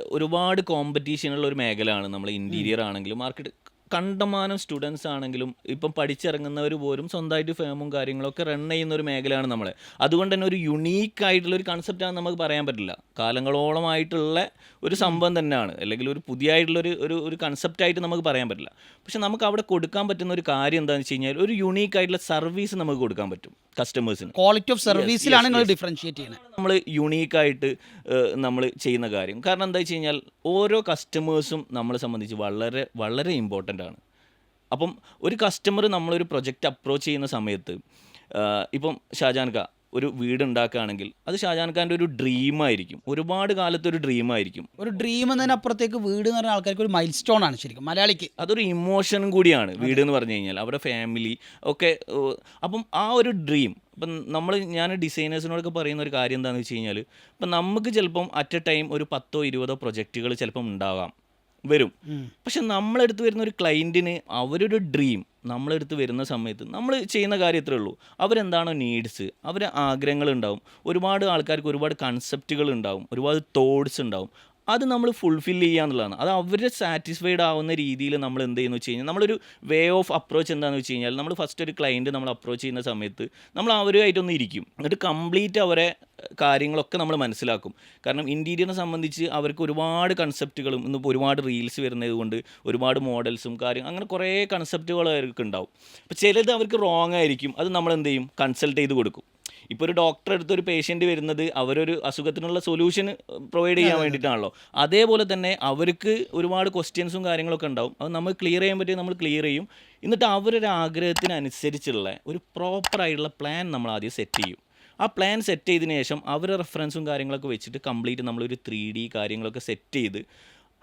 ഒരുപാട് കോമ്പറ്റീഷനുള്ള ഒരു മേഖലയാണ് നമ്മൾ ഇന്റീരിയർ ആണെങ്കിലും മാർക്കറ്റ് കണ്ടമാനം സ്റ്റുഡൻസ് ആണെങ്കിലും ഇപ്പം പഠിച്ചിറങ്ങുന്നവർ പോലും സ്വന്തമായിട്ട് ഫേമും കാര്യങ്ങളൊക്കെ റൺ ചെയ്യുന്ന ഒരു മേഖലയാണ് നമ്മളെ. അതുകൊണ്ട് തന്നെ ഒരു യുണീക്ക് ആയിട്ടുള്ള ഒരു കൺസെപ്റ്റാണ് നമുക്ക് പറയാൻ പറ്റില്ല. കാലങ്ങളോളമായിട്ടുള്ള ഒരു സംഭവം തന്നെയാണ്. അല്ലെങ്കിൽ ഒരു പുതിയതായിട്ടുള്ള ഒരു ഒരു ഒരു കൺസെപ്റ്റായിട്ട് നമുക്ക് പറയാൻ പറ്റില്ല. പക്ഷെ നമുക്ക് അവിടെ കൊടുക്കാൻ പറ്റുന്ന ഒരു കാര്യം എന്താണെന്ന് വെച്ച് കഴിഞ്ഞാൽ ഒരു യുണീക്ക് ആയിട്ടുള്ള സർവീസ് നമുക്ക് കൊടുക്കാൻ പറ്റും കസ്റ്റമേഴ്സിന് ക്വാളിറ്റി ഓഫ് സർവീസിലാണ് നിങ്ങൾ ഡിഫറൻഷിയേറ്റ് ചെയ്യുന്നത് നമ്മൾ യുണീക്കായിട്ട് നമ്മൾ ചെയ്യുന്ന കാര്യം. കാരണം എന്താ വെച്ച് കഴിഞ്ഞാൽ ഓരോ കസ്റ്റമേഴ്സും നമ്മളെ സംബന്ധിച്ച് വളരെ വളരെ ഇമ്പോർട്ടന്റ് ആണ് അപ്പം ഒരു കസ്റ്റമർ നമ്മളൊരു പ്രൊജക്റ്റ് അപ്രോച്ച് ചെയ്യുന്ന സമയത്ത് ഇപ്പം ഷാജാൻ ഖാ ഒരു വീട് ഉണ്ടാക്കുകയാണെങ്കിൽ അത് ഷാജാൻ ഖാന്റെ ഒരു ഡ്രീമായിരിക്കും ഒരുപാട് കാലത്തെ ഒരു ഡ്രീമായിരിക്കും ഒരു ഡ്രീം എന്നതിനപ്പുറത്തേക്ക് വീട് എന്ന് പറഞ്ഞ ആൾക്കാർക്ക് ഒരു മൈൽ സ്റ്റോൺ ആണ് ശരിക്കും മലയാളിക്ക്. അതൊരു ഇമോഷനും കൂടിയാണ് വീട് എന്ന് പറഞ്ഞു കഴിഞ്ഞാൽ അവരുടെ ഫാമിലി ഒക്കെ അപ്പം ആ ഒരു ഡ്രീം ഇപ്പം നമ്മൾ ഞാൻ ഡിസൈനേഴ്സിനോടൊക്കെ പറയുന്ന ഒരു കാര്യം എന്താണെന്ന് വെച്ച് കഴിഞ്ഞാൽ ഇപ്പം നമുക്ക് ചിലപ്പം അറ്റ് എ ടൈം ഒരു പത്തോ ഇരുപതോ പ്രൊജക്റ്റുകൾ ചിലപ്പം ഉണ്ടാകാം വരും. പക്ഷെ നമ്മളെടുത്ത് വരുന്ന ഒരു ക്ലയന്റിന് അവരൊരു ഡ്രീം നമ്മളെടുത്ത് വരുന്ന സമയത്ത് നമ്മൾ ചെയ്യുന്ന കാര്യം ഇത്രേ ഉള്ളൂ. അവരെന്താണോ നീഡ്സ് അവരെ ആഗ്രഹങ്ങൾ ഉണ്ടാവും ഒരുപാട് ആൾക്കാർക്ക് ഒരുപാട് കൺസെപ്റ്റുകൾ ഉണ്ടാവും. ഒരുപാട് തോട്ട്സ് ഉണ്ടാവും. അത് നമ്മൾ ഫുൾഫിൽ ചെയ്യുക എന്നുള്ളതാണ്. അത് അവരെ സാറ്റിസ്ഫൈഡ് ആവുന്ന രീതിയിൽ നമ്മൾ എന്ത് ചെയ്യുന്നു വെച്ച് കഴിഞ്ഞാൽ നമ്മളൊരു വേ ഓഫ് അപ്രോച്ച് എന്താണെന്ന് വെച്ച് കഴിഞ്ഞാൽ നമ്മൾ ഫസ്റ്റ് ഒരു ക്ലയന്റ് നമ്മൾ അപ്രോച്ച് ചെയ്യുന്ന സമയത്ത് നമ്മൾ അവരുമായിട്ടൊന്ന് ഇരിക്കും. എന്നിട്ട് കംപ്ലീറ്റ് അവരെ കാര്യങ്ങളൊക്കെ നമ്മൾ മനസ്സിലാക്കും. കാരണം ഇന്റീരിയറിനെ സംബന്ധിച്ച് അവർക്ക് ഒരുപാട് കൺസെപ്റ്റുകളും ഇന്നിപ്പോൾ ഒരുപാട് റീൽസ് വരുന്നത് കൊണ്ട് ഒരുപാട് മോഡൽസും കാര്യം അങ്ങനെ കുറേ കൺസെപ്റ്റുകൾ അവർക്ക് ഉണ്ടാവും. അപ്പോൾ ചിലത് അവർക്ക് റോങ് ആയിരിക്കും. അത് നമ്മൾ എന്ത് ചെയ്യും? കൺസൾട്ട് ചെയ്ത് കൊടുക്കും. ഇപ്പോൾ ഒരു ഡോക്ടറെ അടുത്ത് ഒരു പേഷ്യന്റ് വരുന്നത് അവരൊരു അസുഖത്തിനുള്ള സൊല്യൂഷൻ പ്രൊവൈഡ് ചെയ്യാൻ വേണ്ടിയിട്ടാണല്ലോ. അതേപോലെ തന്നെ അവർക്ക് ഒരുപാട് ക്വസ്റ്റ്യൻസും കാര്യങ്ങളൊക്കെ ഉണ്ടാവും. അത് നമ്മൾ ക്ലിയർ ചെയ്യാൻ പറ്റിയ നമ്മൾ ക്ലിയർ ചെയ്യും. എന്നിട്ട് അവരുടെ ആഗ്രഹത്തിനനുസരിച്ചുള്ള ഒരു പ്രോപ്പറായിട്ടുള്ള പ്ലാൻ നമ്മൾ ആദ്യം സെറ്റ് ചെയ്യും. ആ പ്ലാൻ സെറ്റ് ചെയ്തതിന് ശേഷം അവരുടെ റെഫറൻസും കാര്യങ്ങളൊക്കെ വെച്ചിട്ട് കംപ്ലീറ്റ് നമ്മളൊരു ത്രീ ഡി കാര്യങ്ങളൊക്കെ സെറ്റ് ചെയ്ത്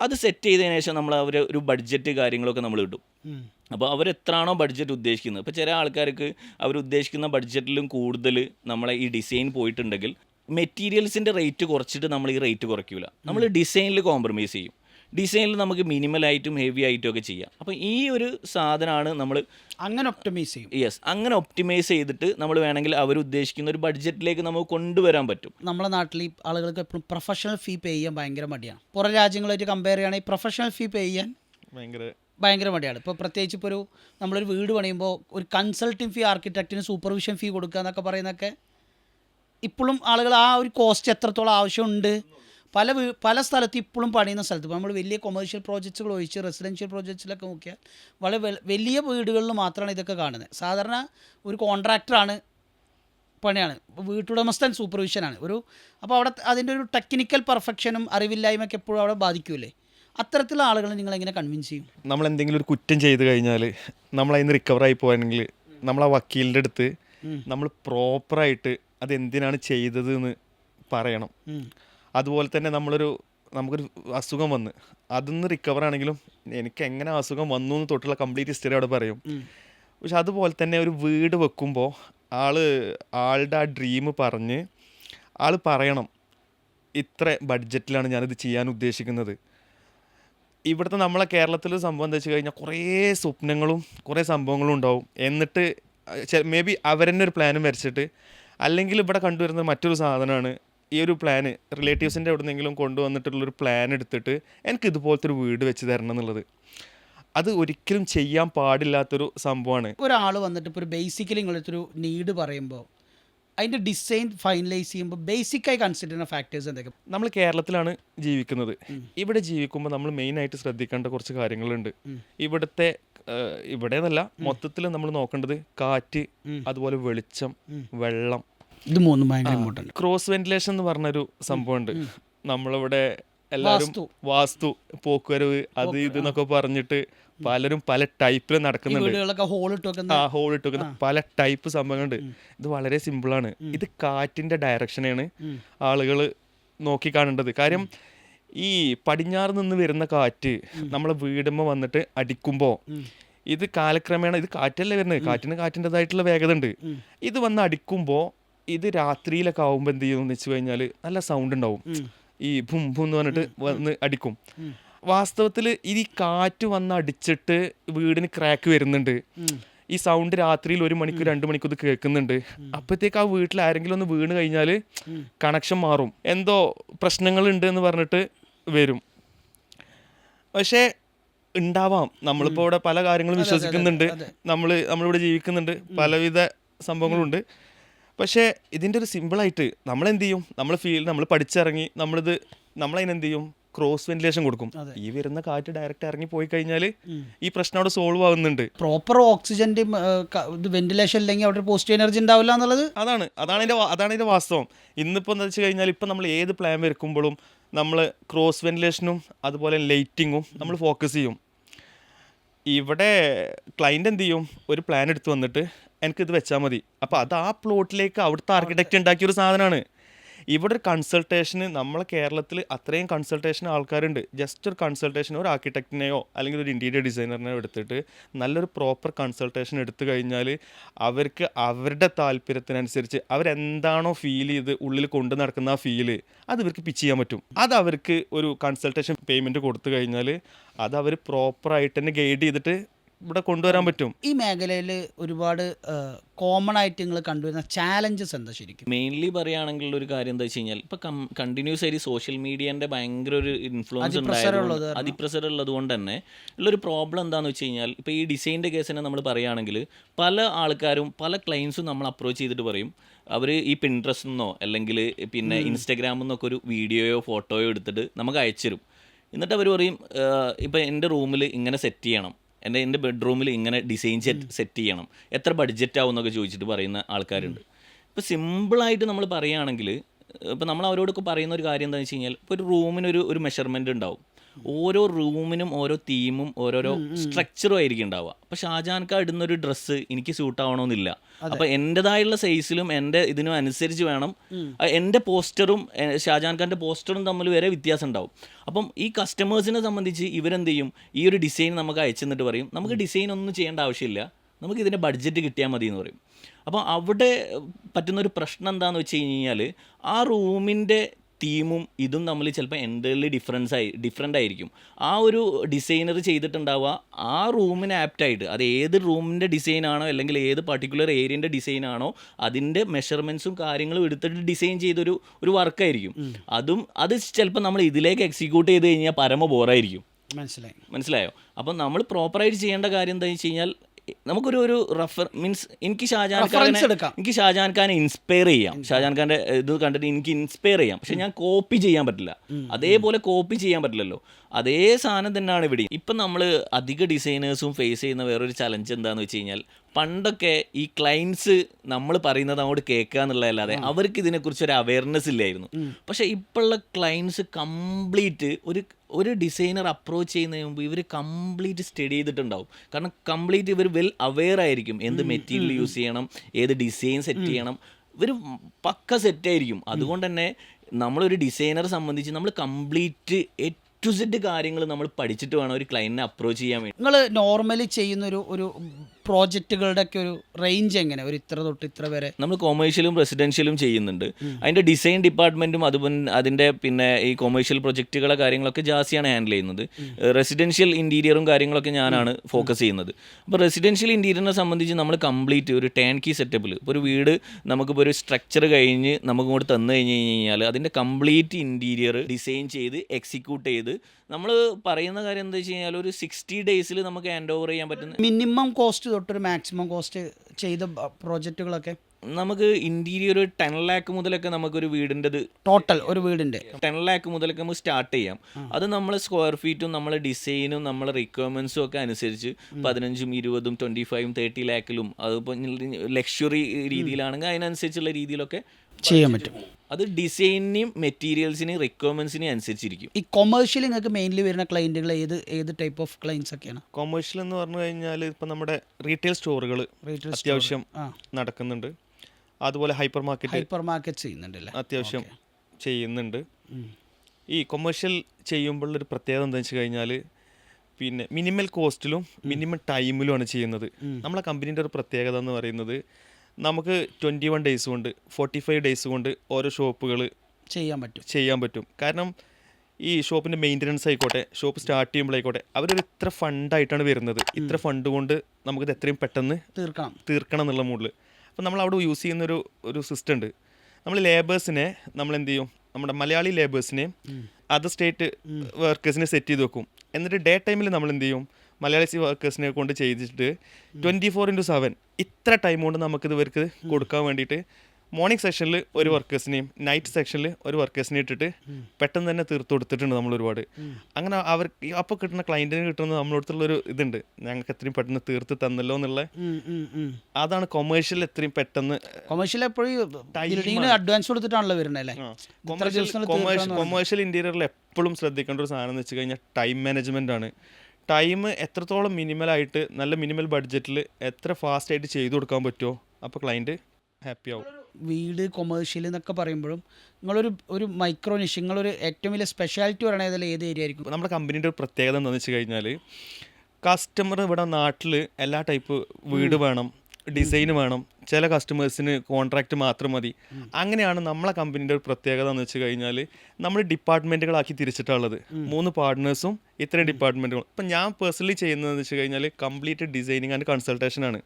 അത് സെറ്റ് ചെയ്തതിന് ശേഷം നമ്മൾ അവർ ഒരു ബഡ്ജറ്റ് കാര്യങ്ങളൊക്കെ നമ്മൾ ഇടും. അപ്പോൾ അവർ എത്രയാണോ ബഡ്ജറ്റ് ഉദ്ദേശിക്കുന്നത്? ഇപ്പോൾ ചില ആൾക്കാർക്ക് അവർ ഉദ്ദേശിക്കുന്ന ബഡ്ജറ്റിലും കൂടുതൽ നമ്മളെ ഈ ഡിസൈൻ പോയിട്ടുണ്ടെങ്കിൽ മെറ്റീരിയൽസിന്റെ റേറ്റ് കുറച്ചിട്ട് നമ്മൾ ഈ റേറ്റ് കുറയ്ക്കില്ല നമ്മൾ ഡിസൈനിൽ കോംപ്രമൈസ് ചെയ്യും. ഡിസൈനിൽ നമുക്ക് മിനിമലായിട്ടും ഹെവി ആയിട്ടും ഒക്കെ ചെയ്യാം. അപ്പോൾ ഈ ഒരു സാധനമാണ് നമ്മൾ അങ്ങനെ ഒപ്റ്റിമൈസ് ചെയ്യും. യെസ് അങ്ങനെ ഒപ്റ്റിമൈസ് ചെയ്തിട്ട് നമ്മൾ വേണമെങ്കിൽ അവർ ഉദ്ദേശിക്കുന്ന ഒരു ബഡ്ജറ്റിലേക്ക് നമുക്ക് കൊണ്ടുവരാൻ പറ്റും. നമ്മുടെ നാട്ടിൽ ഈ ആളുകൾക്ക് എപ്പോഴും പ്രൊഫഷണൽ ഫീ പേ ചെയ്യാൻ ഭയങ്കര മടിയാണ്. പുറം രാജ്യങ്ങളായിട്ട് കമ്പയർ ചെയ്യുകയാണെങ്കിൽ പ്രൊഫഷണൽ ഫീ പേ ചെയ്യാൻ ഭയങ്കര ഭയങ്കര മടിയാണ്. ഇപ്പോൾ പ്രത്യേകിച്ച് ഇപ്പോൾ ഒരു നമ്മളൊരു വീട് പണിയുമ്പോൾ ഒരു കൺസൾട്ടിങ് ഫീ ആർക്കിടെക്റ്റിന് സൂപ്പർവിഷൻ ഫീ കൊടുക്കുക എന്നൊക്കെ പറയുന്നതൊക്കെ ഇപ്പോഴും ആളുകൾ ആ ഒരു കോസ്റ്റ് എത്രത്തോളം ആവശ്യമുണ്ട്? പല പല സ്ഥലത്ത് ഇപ്പോഴും പണിയുന്ന സ്ഥലത്ത് ഇപ്പോൾ നമ്മൾ വലിയ കൊമേഴ്ഷ്യൽ പ്രോജക്ട്സുകൾ ഒഴിച്ച് റെസിഡൻഷ്യൽ പ്രോജക്ട്സിലൊക്കെ നോക്കിയാൽ വളരെ വലിയ വീടുകളിൽ മാത്രമാണ് ഇതൊക്കെ കാണുന്നത്. സാധാരണ ഒരു കോൺട്രാക്ടറാണ് പണിയാണ്. വീട്ടുടമസ്ഥൻ സൂപ്പർവിഷനാണ് ഒരു അപ്പോൾ അവിടെ അതിന്റെ ഒരു ടെക്നിക്കൽ പെർഫെക്ഷനും അറിവില്ലായ്മയൊക്കെ എപ്പോഴും അവിടെ ബാധിക്കൂലേ അത്തരത്തിലുള്ള ആളുകളെ നിങ്ങൾ എങ്ങനെ കൺവിൻസ് ചെയ്യും? നമ്മൾ എന്തെങ്കിലും ഒരു കുറ്റം ചെയ്ത് കഴിഞ്ഞാൽ നമ്മൾ അതിന് റിക്കവർ ആയി പോകണമെങ്കിൽ നമ്മൾ ആ വക്കീലിന്റെ അടുത്ത് നമ്മൾ പ്രോപ്പറായിട്ട് അത് എന്തിനാണ് ചെയ്തത് എന്ന് പറയണം അതുപോലെ തന്നെ നമ്മളൊരു നമുക്കൊരു അസുഖം വന്ന് അതിന്ന് റിക്കവർ ആണെങ്കിലും എനിക്ക് എങ്ങനെ അസുഖം വന്നു എന്ന് തൊട്ടുള്ള കംപ്ലീറ്റ് ഹിസ്റ്ററി അവിടെ പറയും. പക്ഷെ അതുപോലെ തന്നെ ഒരു വീട് വെക്കുമ്പോൾ ആൾ ആളുടെ ആ ഡ്രീം പറഞ്ഞ് ആൾ പറയണം ഇത്ര ബഡ്ജറ്റിലാണ് ഞാനിത് ചെയ്യാൻ ഉദ്ദേശിക്കുന്നത്. ഇവിടുത്തെ നമ്മളെ കേരളത്തിൽ സംഭവം എന്താ വെച്ച് കഴിഞ്ഞാൽ കുറേ സ്വപ്നങ്ങളും കുറേ സംഭവങ്ങളും ഉണ്ടാവും. എന്നിട്ട് മേ ബി അവരെന്നെ ഒരു പ്ലാനും വരച്ചിട്ട് അല്ലെങ്കിൽ ഇവിടെ കണ്ടുവരുന്ന മറ്റൊരു സാധനമാണ്. ഈ ഒരു പ്ലാന് റിലേറ്റീവ്സിന്റെ എവിടെ നിന്നെങ്കിലും കൊണ്ടുവന്നിട്ടുള്ളൊരു പ്ലാൻ എടുത്തിട്ട് എനിക്ക് ഇതുപോലത്തെ ഒരു വീട് വെച്ച് തരണം എന്നുള്ളത്. അത് ഒരിക്കലും ചെയ്യാൻ പാടില്ലാത്തൊരു സംഭവമാണ്. ഒരാൾ വന്നിട്ട് ഇപ്പോൾ ഒരു ബേസിക്കലി നിങ്ങളൊരു നീഡ് പറയുമ്പോൾ അതിന്റെ ഡിസൈൻ ഫൈനലൈസ് ചെയ്യുമ്പോൾ ബേസിക്കായി കൺസിഡർ ചെയ്യുന്ന ഫാക്ടേഴ്സ് എന്തൊക്കെ? നമ്മൾ കേരളത്തിലാണ് ജീവിക്കുന്നത്. ഇവിടെ ജീവിക്കുമ്പോൾ നമ്മൾ മെയിനായിട്ട് ശ്രദ്ധിക്കേണ്ട കുറച്ച് കാര്യങ്ങളുണ്ട്. ഇവിടുത്തെ ഇവിടെ എന്നല്ല മൊത്തത്തിൽ നമ്മൾ നോക്കേണ്ടത് കാറ്റ് അതുപോലെ വെളിച്ചം വെള്ളം. ഇത് മൂന്നും ഭയങ്കര ഇമ്പോർട്ടന്റ് ക്രോസ് വെന്റിലേഷൻ എന്ന് പറഞ്ഞൊരു സംഭവമുണ്ട്. നമ്മളിവിടെ എല്ലാവരും വാസ്തു. പോക്കുവരവ് അത് ഇത് എന്നൊക്കെ പറഞ്ഞിട്ട് പലരും പല ടൈപ്പിൽ നടക്കുന്നുണ്ട്. ആ ഹോൾ ഇട്ട് വെക്കുന്ന പല ടൈപ്പ് സംഭവങ്ങളുണ്ട്. ഇത് വളരെ സിമ്പിൾ ആണ്. ഇത് കാറ്റിന്റെ ഡയറക്ഷനാണ് ആളുകൾ നോക്കി കാണേണ്ടത്. കാര്യം ഈ പടിഞ്ഞാറ് നിന്ന് വരുന്ന കാറ്റ് നമ്മളെ വീടുമ്പോ വന്നിട്ട് അടിക്കുമ്പോ ഇത് കാലക്രമേണ ഇത് കാറ്റല്ലേ വരുന്നത് കാറ്റിന് കാറ്റിന്റെതായിട്ടുള്ള വേഗത ഉണ്ട്. ഇത് വന്ന് അടിക്കുമ്പോൾ ഇത് രാത്രിയിലൊക്കെ ആവുമ്പോൾ എന്ത് ചെയ്യുമെന്ന് വെച്ച് കഴിഞ്ഞാൽ നല്ല സൗണ്ട് ഉണ്ടാവും. ഈ ഭും ഭും എന്ന് പറഞ്ഞിട്ട് വന്ന് അടിക്കും. വാസ്തവത്തിൽ ഈ കാറ്റ് വന്ന് അടിച്ചിട്ട് വീടിന് ക്രാക്ക് വരുന്നുണ്ട്. ഈ സൗണ്ട് രാത്രിയിൽ ഒരു മണിക്കൂർ രണ്ട് മണിക്കൂർ ഇത് കേൾക്കുന്നുണ്ട് അപ്പോഴത്തേക്ക് ആ വീട്ടിൽ ആരെങ്കിലും ഒന്ന് വീണ് കഴിഞ്ഞാൽ കണക്ഷൻ മാറും. എന്തോ പ്രശ്നങ്ങൾ ഉണ്ട് എന്ന് പറഞ്ഞിട്ട് വരും. പക്ഷേ ഉണ്ടാവാം. നമ്മളിപ്പോൾ ഇവിടെ പല കാര്യങ്ങളും വിശ്വസിക്കുന്നുണ്ട്. നമ്മൾ നമ്മളിവിടെ ജീവിക്കുന്നുണ്ട്. പലവിധ സംഭവങ്ങളുണ്ട്. പക്ഷേ ഇതിന്റെ ഒരു സിമ്പിളായിട്ട് നമ്മളെന്ത് ചെയ്യും നമ്മൾ ഫീൽ നമ്മൾ പഠിച്ചിറങ്ങി നമ്മളിത് നമ്മളതിനെന്ത് ചെയ്യും ക്രോസ് വെന്റിലേഷൻ കൊടുക്കും. ഈ വരുന്ന കാറ്റ് ഡയറക്റ്റ് ഇറങ്ങി പോയി കഴിഞ്ഞാൽ ഈ പ്രശ്നം അവിടെ സോൾവ് ആവുന്നുണ്ട്. പ്രോപ്പർ ഓക്സിജന്റെ വെന്റിലേഷൻ ഇല്ലെങ്കിൽ അവിടെ പോസിറ്റീവ് എനർജി ഉണ്ടാവില്ല എന്നുള്ളത്? അതാണ്. അതാണ് അതിന്റെ അതാണ് അതിന്റെ വാസ്തവം. ഇന്നിപ്പോ എന്താ വെച്ച് കഴിഞ്ഞാൽ ഇപ്പം നമ്മൾ ഏത് പ്ലാൻ വരക്കുമ്പോഴും നമ്മൾ ക്രോസ് വെന്റിലേഷനും അതുപോലെ ലൈറ്റിങ്ങും നമ്മൾ ഫോക്കസ് ചെയ്യും. ഇവിടെ ക്ലയന്റ് എന്ത് ചെയ്യും? ഒരു പ്ലാൻ എടുത്തു വന്നിട്ട് എനിക്കിത് വെച്ചാൽ മതി. അപ്പോൾ അത് ആ പ്ലോട്ടിലേക്ക് അവിടുത്തെ ആർക്കിടെക്റ്റ് ഉണ്ടാക്കിയ ഒരു സാധനമാണ്. ഇവിടെ ഒരു കൺസൾട്ടേഷന് നമ്മളെ കേരളത്തിൽ അത്രയും കൺസൾട്ടേഷൻ ആൾക്കാരുണ്ട്. ജസ്റ്റ് ഒരു കൺസൾട്ടേഷൻ ഒരു ആർക്കിടെക്റ്റിനെയോ അല്ലെങ്കിൽ ഒരു ഇന്റീരിയർ ഡിസൈനറിനെയോ എടുത്തിട്ട് നല്ലൊരു പ്രോപ്പർ കൺസൾട്ടേഷൻ എടുത്തു കഴിഞ്ഞാൽ അവർക്ക് അവരുടെ താല്പര്യത്തിനനുസരിച്ച് അവരെന്താണോ ഫീൽ ചെയ്ത് ഉള്ളിൽ കൊണ്ടു നടക്കുന്ന ആ ഫീൽ അത് ഇവർക്ക് പിച്ച് ചെയ്യാൻ പറ്റും. അത് അവർക്ക് ഒരു കൺസൾട്ടേഷൻ പേയ്മെന്റ് കൊടുത്തു കഴിഞ്ഞാൽ അത് അവർ പ്രോപ്പറായിട്ട് തന്നെ ഗൈഡ് ചെയ്തിട്ട് ഇവിടെ കൊണ്ടുവരാൻ പറ്റും. ഈ മേഖലയിൽ ഒരുപാട് കോമൺ ആയിട്ട് നിങ്ങൾ കണ്ടുവരുന്ന ചാലഞ്ചസ് എന്താ ശരിക്കും? മെയിൻലി പറയുകയാണെങ്കിൽ ഒരു കാര്യം എന്താ വെച്ച് കഴിഞ്ഞാൽ ഇപ്പൊ കണ്ടിന്യൂസ് ആയി സോഷ്യൽ മീഡിയന്റെ ഭയങ്കര ഒരു ഇൻഫ്ലുവൻസ് ഉണ്ടായത്. അതിപ്രസരം ഉള്ളത് കൊണ്ട് തന്നെ ഉള്ളൊരു പ്രോബ്ലം എന്താണെന്ന് വെച്ച് കഴിഞ്ഞാൽ ഇപ്പൊ ഈ ഡിസൈന്റെ കേസ് തന്നെ നമ്മൾ പറയുകയാണെങ്കിൽ പല ആൾക്കാരും പല ക്ലൈൻസും നമ്മൾ അപ്രോച്ച് ചെയ്തിട്ട് പറയും അവർ ഈ പിൻട്രസ്റ്റ് നിന്നോ അല്ലെങ്കിൽ പിന്നെ ഇൻസ്റ്റാഗ്രാമിൽ നിന്നൊക്കെ ഒരു വീഡിയോയോ ഫോട്ടോയോ എടുത്തിട്ട് നമുക്ക് അയച്ചു തരും എന്നിട്ട് അവർ പറയും ഇപ്പം എന്റെ റൂമിൽ ഇങ്ങനെ സെറ്റ് ചെയ്യണം. എന്റെ എന്റെ ബെഡ്റൂമിൽ ഇങ്ങനെ ഡിസൈൻ സെറ്റ് സെറ്റ് ചെയ്യണം. എത്ര ബഡ്ജറ്റ് ആവും എന്നൊക്കെ ചോദിച്ചിട്ട് പറയുന്ന ആൾക്കാരുണ്ട്. ഇപ്പോൾ സിമ്പിളായിട്ട് നമ്മൾ പറയുകയാണെങ്കിൽ ഇപ്പോൾ നമ്മൾ അവരോടൊക്കെ പറയുന്ന ഒരു കാര്യം എന്താണെന്ന് വെച്ച് കഴിഞ്ഞാൽ ഇപ്പോൾ ഒരു റൂമിനൊരു ഒരു മെഷർമെന്റ് ഉണ്ടാവും. ഓരോ റൂമിനും ഓരോ തീമും ഓരോരോ സ്ട്രക്ചറും ആയിരിക്കും ഉണ്ടാവുക. ഷാജാൻ ഷാജാൻക്ക ഇടുന്ന ഒരു ഡ്രസ്സ് എനിക്ക് സ്യൂട്ട് ആവണമെന്നില്ല. അപ്പൊ എന്റേതായുള്ള സൈസിലും എന്റെ ഇതിനും അനുസരിച്ച് വേണം. എന്റെ എന്റെ പോസ്റ്ററും ഷാജാൻ ഖാന്റെ പോസ്റ്ററും തമ്മിൽ വരെ വ്യത്യാസം ഉണ്ടാവും. അപ്പം ഈ കസ്റ്റമേഴ്സിനെ സംബന്ധിച്ച് ഇവരെന്ത് ചെയ്യും ഈ ഒരു ഡിസൈൻ നമുക്ക് അയച്ചെന്നിട്ട് പറയും. നമുക്ക് ഡിസൈൻ ഒന്നും ചെയ്യേണ്ട ആവശ്യമില്ല. നമുക്ക് ഇതിന്റെ ബഡ്ജറ്റ് കിട്ടിയാൽ മതി എന്ന് പറയും. അപ്പോൾ അവിടെ പറ്റുന്ന ഒരു പ്രശ്നം എന്താണെന്ന് വെച്ച് കഴിഞ്ഞാൽ ആ റൂമിന്റെ തീമും ഇതും തമ്മിൽ ചിലപ്പോൾ എന്റർലി ഡിഫറൻസ് ആയി ഡിഫറെന്റ് ആയിരിക്കും. ആ ഒരു ഡിസൈനർ ചെയ്തിട്ടുണ്ടാവുക ആ റൂമിന് ആപ്റ്റായിട്ട് അത് ഏത് റൂമിന്റെ ഡിസൈൻ ആണോ അല്ലെങ്കിൽ ഏത് പർട്ടിക്കുലർ ഏരിയന്റെ ഡിസൈൻ ആണോ അതിന്റെ മെഷർമെന്റ്സും കാര്യങ്ങളും എടുത്തിട്ട് ഡിസൈൻ ചെയ്തൊരു ഒരു വർക്കായിരിക്കും അതും അത് ചിലപ്പോൾ നമ്മൾ ഇതിലേക്ക് എക്സിക്യൂട്ട് ചെയ്ത് കഴിഞ്ഞാൽ പരമ ബോറായിരിക്കും മനസ്സിലായി. മനസ്സിലായോ? അപ്പം നമ്മൾ പ്രോപ്പറായിട്ട് ചെയ്യേണ്ട കാര്യം എന്താ വെച്ച് കഴിഞ്ഞാൽ നമുക്കൊരു ഒരു റഫർ മീൻസ് എനിക്ക് ഷാജാൻ ഖാനെ. എനിക്ക് ഷാജാൻ ഖാനെ ഇൻസ്പയർ ചെയ്യാം. ഷാജാൻ ഖാന്റെ ഇത് കണ്ടിട്ട് എനിക്ക് ഇൻസ്പയർ ചെയ്യാം. പക്ഷെ ഞാൻ കോപ്പി ചെയ്യാൻ പറ്റില്ല. അതേപോലെ കോപ്പി ചെയ്യാൻ പറ്റില്ലല്ലോ. അതേ സാധനം തന്നെയാണ് ഇവിടെ ഇപ്പം നമ്മൾ അധിക ഡിസൈനേഴ്സും ഫേസ് ചെയ്യുന്ന വേറൊരു ചലഞ്ച് എന്താണെന്ന് വെച്ച് കഴിഞ്ഞാൽ പണ്ടൊക്കെ ഈ ക്ലയൻസ് നമ്മൾ പറയുന്നത് അങ്ങോട്ട് കേൾക്കുക എന്നുള്ളതല്ലാതെ അവർക്ക് ഇതിനെക്കുറിച്ച് ഒരു അവയർനെസ് ഇല്ലായിരുന്നു പക്ഷെ ഇപ്പോഴുള്ള ക്ലയൻസ് കംപ്ലീറ്റ് ഒരു ഒരു ഡിസൈനർ അപ്രോച്ച് ചെയ്യുന്നതിന് മുമ്പ് ഇവർ കംപ്ലീറ്റ് സ്റ്റഡി ചെയ്തിട്ടുണ്ടാവും. കാരണം കംപ്ലീറ്റ് ഇവർ വെൽ അവെയർ ആയിരിക്കും എന്ത് മെറ്റീരിയൽ യൂസ് ചെയ്യണം ഏത് ഡിസൈൻ സെറ്റ് ചെയ്യണം. ഇവർ പക്ക സെറ്റായിരിക്കും അതുകൊണ്ട് തന്നെ നമ്മളൊരു ഡിസൈനറെ സംബന്ധിച്ച് നമ്മൾ കംപ്ലീറ്റ് എ ടു സെഡ് കാര്യങ്ങൾ നമ്മൾ പഠിച്ചിട്ട് വേണം ഒരു ക്ലയന്റിനെ അപ്രോച്ച് ചെയ്യാൻ വേണ്ടി. നിങ്ങൾ നോർമലി ചെയ്യുന്നൊരു ഒരു പ്രോജക്റ്റുകളുടെ ഒക്കെ ഒരു റേഞ്ച് എങ്ങനെ? ഒരു ഇത്ര തൊട്ട് ഇത്ര വരെ. നമ്മൾ കൊമേഴ്ഷ്യലും റെസിഡൻഷ്യലും ചെയ്യുന്നുണ്ട്. അതിന്റെ ഡിസൈൻ ഡിപ്പാർട്ട്മെന്റും അത് അതിന്റെ പിന്നെ ഈ കൊമേഴ്ഷ്യൽ പ്രൊജക്റ്റുകളെ കാര്യങ്ങളൊക്കെ ജാസിയാണ് ഹാൻഡിൽ ചെയ്യുന്നത്. റെസിഡൻഷ്യൽ ഇന്റീരിയറും കാര്യങ്ങളൊക്കെ ഞാനാണ് ഫോക്കസ് ചെയ്യുന്നത്. അപ്പോൾ റെസിഡൻഷ്യൽ ഇന്റീരിയറിനെ സംബന്ധിച്ച് നമ്മൾ കംപ്ലീറ്റ് ഒരു ടേൺ കീ സെറ്റപ്പിൽ ഇപ്പോൾ ഒരു വീട് നമുക്കിപ്പോൾ ഒരു സ്ട്രക്ചർ കഴിഞ്ഞ് നമുക്ക് ഇങ്ങോട്ട് തന്നു കഴിഞ്ഞ് കഴിഞ്ഞാൽ അതിന്റെ കംപ്ലീറ്റ് ഇന്റീരിയർ ഡിസൈൻ ചെയ്ത് എക്സിക്യൂട്ട് ചെയ്ത് നമ്മൾ പറയുന്ന കാര്യം എന്താ വെച്ച് കഴിഞ്ഞാൽ ഒരു സിക്സ്റ്റി ഡേയ്സിൽ നമുക്ക് ഹാൻഡ് ഓവർ ചെയ്യാൻ പറ്റുന്ന മിനിമം കോസ്റ്റ് തൊട്ടൊരു മാക്സിമം കോസ്റ്റ് ചെയ്ത പ്രോജക്റ്റുകളൊക്കെ നമുക്ക് ഇന്റീരിയർ ഒരു ടെൻ ലാക്ക് മുതലൊക്കെ നമുക്കൊരു വീടിന്റെത് ടോട്ടൽ ഒരു വീടിന്റെ. ടെൻ ലാക്ക് മുതലൊക്കെ നമുക്ക് സ്റ്റാർട്ട് ചെയ്യാം. അത് നമ്മൾ സ്ക്വയർ ഫീറ്റും നമ്മളെ ഡിസൈനും നമ്മളെ റിക്വയർമെന്റ്സും ഒക്കെ അനുസരിച്ച് പതിനഞ്ചും ഇരുപതും ട്വന്റി ഫൈവും തേർട്ടി ലാക്കിലും അതിപ്പോൾ ലക്ഷറി രീതിയിലാണെങ്കിൽ അതിനനുസരിച്ചുള്ള രീതിയിലൊക്കെ ചെയ്യാൻ പറ്റും. അത് ഡിസൈനിനെയും മെറ്റീരിയൽസിനെയും റിക്വയർമെന്റ്സിനെയും അനുസരിച്ചിരിക്കും. ഈ കൊമേഴ്ഷ്യൽ നിങ്ങൾക്ക് മെയിൻലി വരുന്ന ക്ലയന്റുകൾ ഏത് ഏത് ടൈപ്പ് ഓഫ് ക്ലയൻസ് ഒക്കെയാണ്? കൊമേഴ്ഷ്യൽ എന്ന് പറഞ്ഞു കഴിഞ്ഞാൽ ഇപ്പം നമ്മുടെ റീറ്റെയിൽ സ്റ്റോറുകൾ Retail അത്യാവശ്യം നടക്കുന്നുണ്ട്. അതുപോലെ ഹൈപ്പർ മാർക്കറ്റ് ഹൈപ്പർ മാർക്കറ്റ് ചെയ്യുന്നുണ്ടല്ലേ അത്യാവശ്യം ചെയ്യുന്നുണ്ട്. ഈ കൊമേഴ്ഷ്യൽ ചെയ്യുമ്പോഴുള്ളൊരു പ്രത്യേകത എന്താണെന്ന് വെച്ച് കഴിഞ്ഞാൽ പിന്നെ മിനിമൽ കോസ്റ്റിലും മിനിമം ടൈമിലുമാണ് ചെയ്യുന്നത്. നമ്മളെ കമ്പനീന്റെ ഒരു പ്രത്യേകത എന്ന് പറയുന്നത് നമുക്ക് ട്വന്റി വൺ ഡേയ്സ് കൊണ്ട് ഫോർട്ടി ഫൈവ് ഡേയ്സ് കൊണ്ട് ഓരോ ഷോപ്പുകൾ ചെയ്യാൻ പറ്റും. ചെയ്യാൻ പറ്റും. കാരണം ഈ ഷോപ്പിന്റെ മെയിന്റനൻസ് ആയിക്കോട്ടെ ഷോപ്പ് സ്റ്റാർട്ട് ചെയ്യുമ്പോഴായിക്കോട്ടെ അവരൊരു ഇത്ര ഫണ്ടായിട്ടാണ് വരുന്നത്. ഇത്ര ഫണ്ട് കൊണ്ട് നമുക്കിത് എത്രയും പെട്ടെന്ന് തീർക്കണം. തീർക്കണം എന്നുള്ള മൂഡിൽ അപ്പോൾ നമ്മൾ അവിടെ യൂസ് ചെയ്യുന്നൊരു ഒരു സിസ്റ്റം ഉണ്ട്. നമ്മൾ ലേബേഴ്സിനെ നമ്മൾ എന്ത് ചെയ്യും? നമ്മുടെ മലയാളി ലേബേഴ്സിനെ അതർ സ്റ്റേറ്റ് വർക്കേഴ്സിനെ സെറ്റ് ചെയ്ത് വെക്കും. എന്നിട്ട് ഡേ ടൈമിൽ നമ്മൾ എന്ത് ചെയ്യും? മലയാളി വർക്കേഴ്സിനെ കൊണ്ട് ചെയ്തിട്ട് ട്വന്റി ഫോർ ഇന്റു സെവൻ ഇത്ര ടൈം കൊണ്ട് നമുക്കിത് ഇവർക്ക് കൊടുക്കാൻ വേണ്ടിയിട്ട് മോർണിംഗ് സെക്ഷനിൽ ഒരു വർക്കേഴ്സിനെയും നൈറ്റ് സെക്ഷനിൽ ഒരു വർക്കേഴ്സിനെ ഇട്ടിട്ട് പെട്ടെന്ന് തന്നെ തീർത്ത് കൊടുത്തിട്ടുണ്ട് നമ്മൾ ഒരുപാട്. അങ്ങനെ അവർ അപ്പോൾ കിട്ടുന്ന ക്ലയന്റിന് കിട്ടുന്ന നമ്മളടുത്തുള്ളൊരു ഇതുണ്ട്. ഞങ്ങൾക്ക് എത്രയും പെട്ടെന്ന് തീർത്ത് തന്നല്ലോ എന്നുള്ള അതാണ് കൊമേഴ്ഷ്യൽ എത്രയും പെട്ടെന്ന് കൊമേഴ്ഷ്യൽ എപ്പോഴും അഡ്വാൻസ് കൊടുത്തിട്ടാണല്ലോ വരുന്നത് അല്ലേ? കൊമേഴ്ഷ്യൽ കൊമേഴ്ഷ്യൽ ഇന്റീരിയറിൽ എപ്പോഴും ശ്രദ്ധിക്കേണ്ട ഒരു സാധനം എന്ന് വെച്ച് കഴിഞ്ഞാൽ ടൈം മാനേജ്മെന്റ് ആണ്. ടൈം എത്രത്തോളം മിനിമലായിട്ട് നല്ല മിനിമൽ ബഡ്ജറ്റിൽ എത്ര ഫാസ്റ്റ് ആയിട്ട് ചെയ്തു കൊടുക്കാൻ പറ്റുമോ അപ്പോൾ ക്ലയന്റ് ഹാപ്പി ആവും. വീട് കൊമേഴ്ഷ്യൽ എന്നൊക്കെ പറയുമ്പോഴും നിങ്ങളൊരു ഒരു മൈക്രോ നിഷ് നിങ്ങളൊരു ഏറ്റവും വലിയ സ്പെഷ്യാലിറ്റി പറയണത് അതിൽ ഏത് ഏരിയ ആയിരിക്കും? നമ്മുടെ കമ്പനീന്റെ ഒരു പ്രത്യേകത എന്താണെന്ന് വെച്ച് കഴിഞ്ഞാൽ കസ്റ്റമർ ഇവിടെ നാട്ടിൽ എല്ലാ ടൈപ്പ് വീട് വേണം. ഡിസൈൻ വേണം. ചില കസ്റ്റമേഴ്സിന് കോൺട്രാക്റ്റ് മാത്രം മതി. അങ്ങനെയാണ് നമ്മളെ കമ്പനീന്റെ ഒരു പ്രത്യേകത എന്ന് വെച്ച് കഴിഞ്ഞാൽ നമ്മൾ ഡിപ്പാർട്ട്മെന്റുകളാക്കി തിരിച്ചിട്ടുള്ളത്. മൂന്ന് പാർട്ട്നേഴ്സും ഇത്രയും ഡിപ്പാർട്ട്മെന്റുകളും ഇപ്പം ഞാൻ പേഴ്സണലി ചെയ്യുന്നതെന്ന് വെച്ച് കഴിഞ്ഞാൽ കംപ്ലീറ്റ് ഡിസൈനിങ് ആൻഡ് കൺസൾട്ടേഷൻ ആണ്.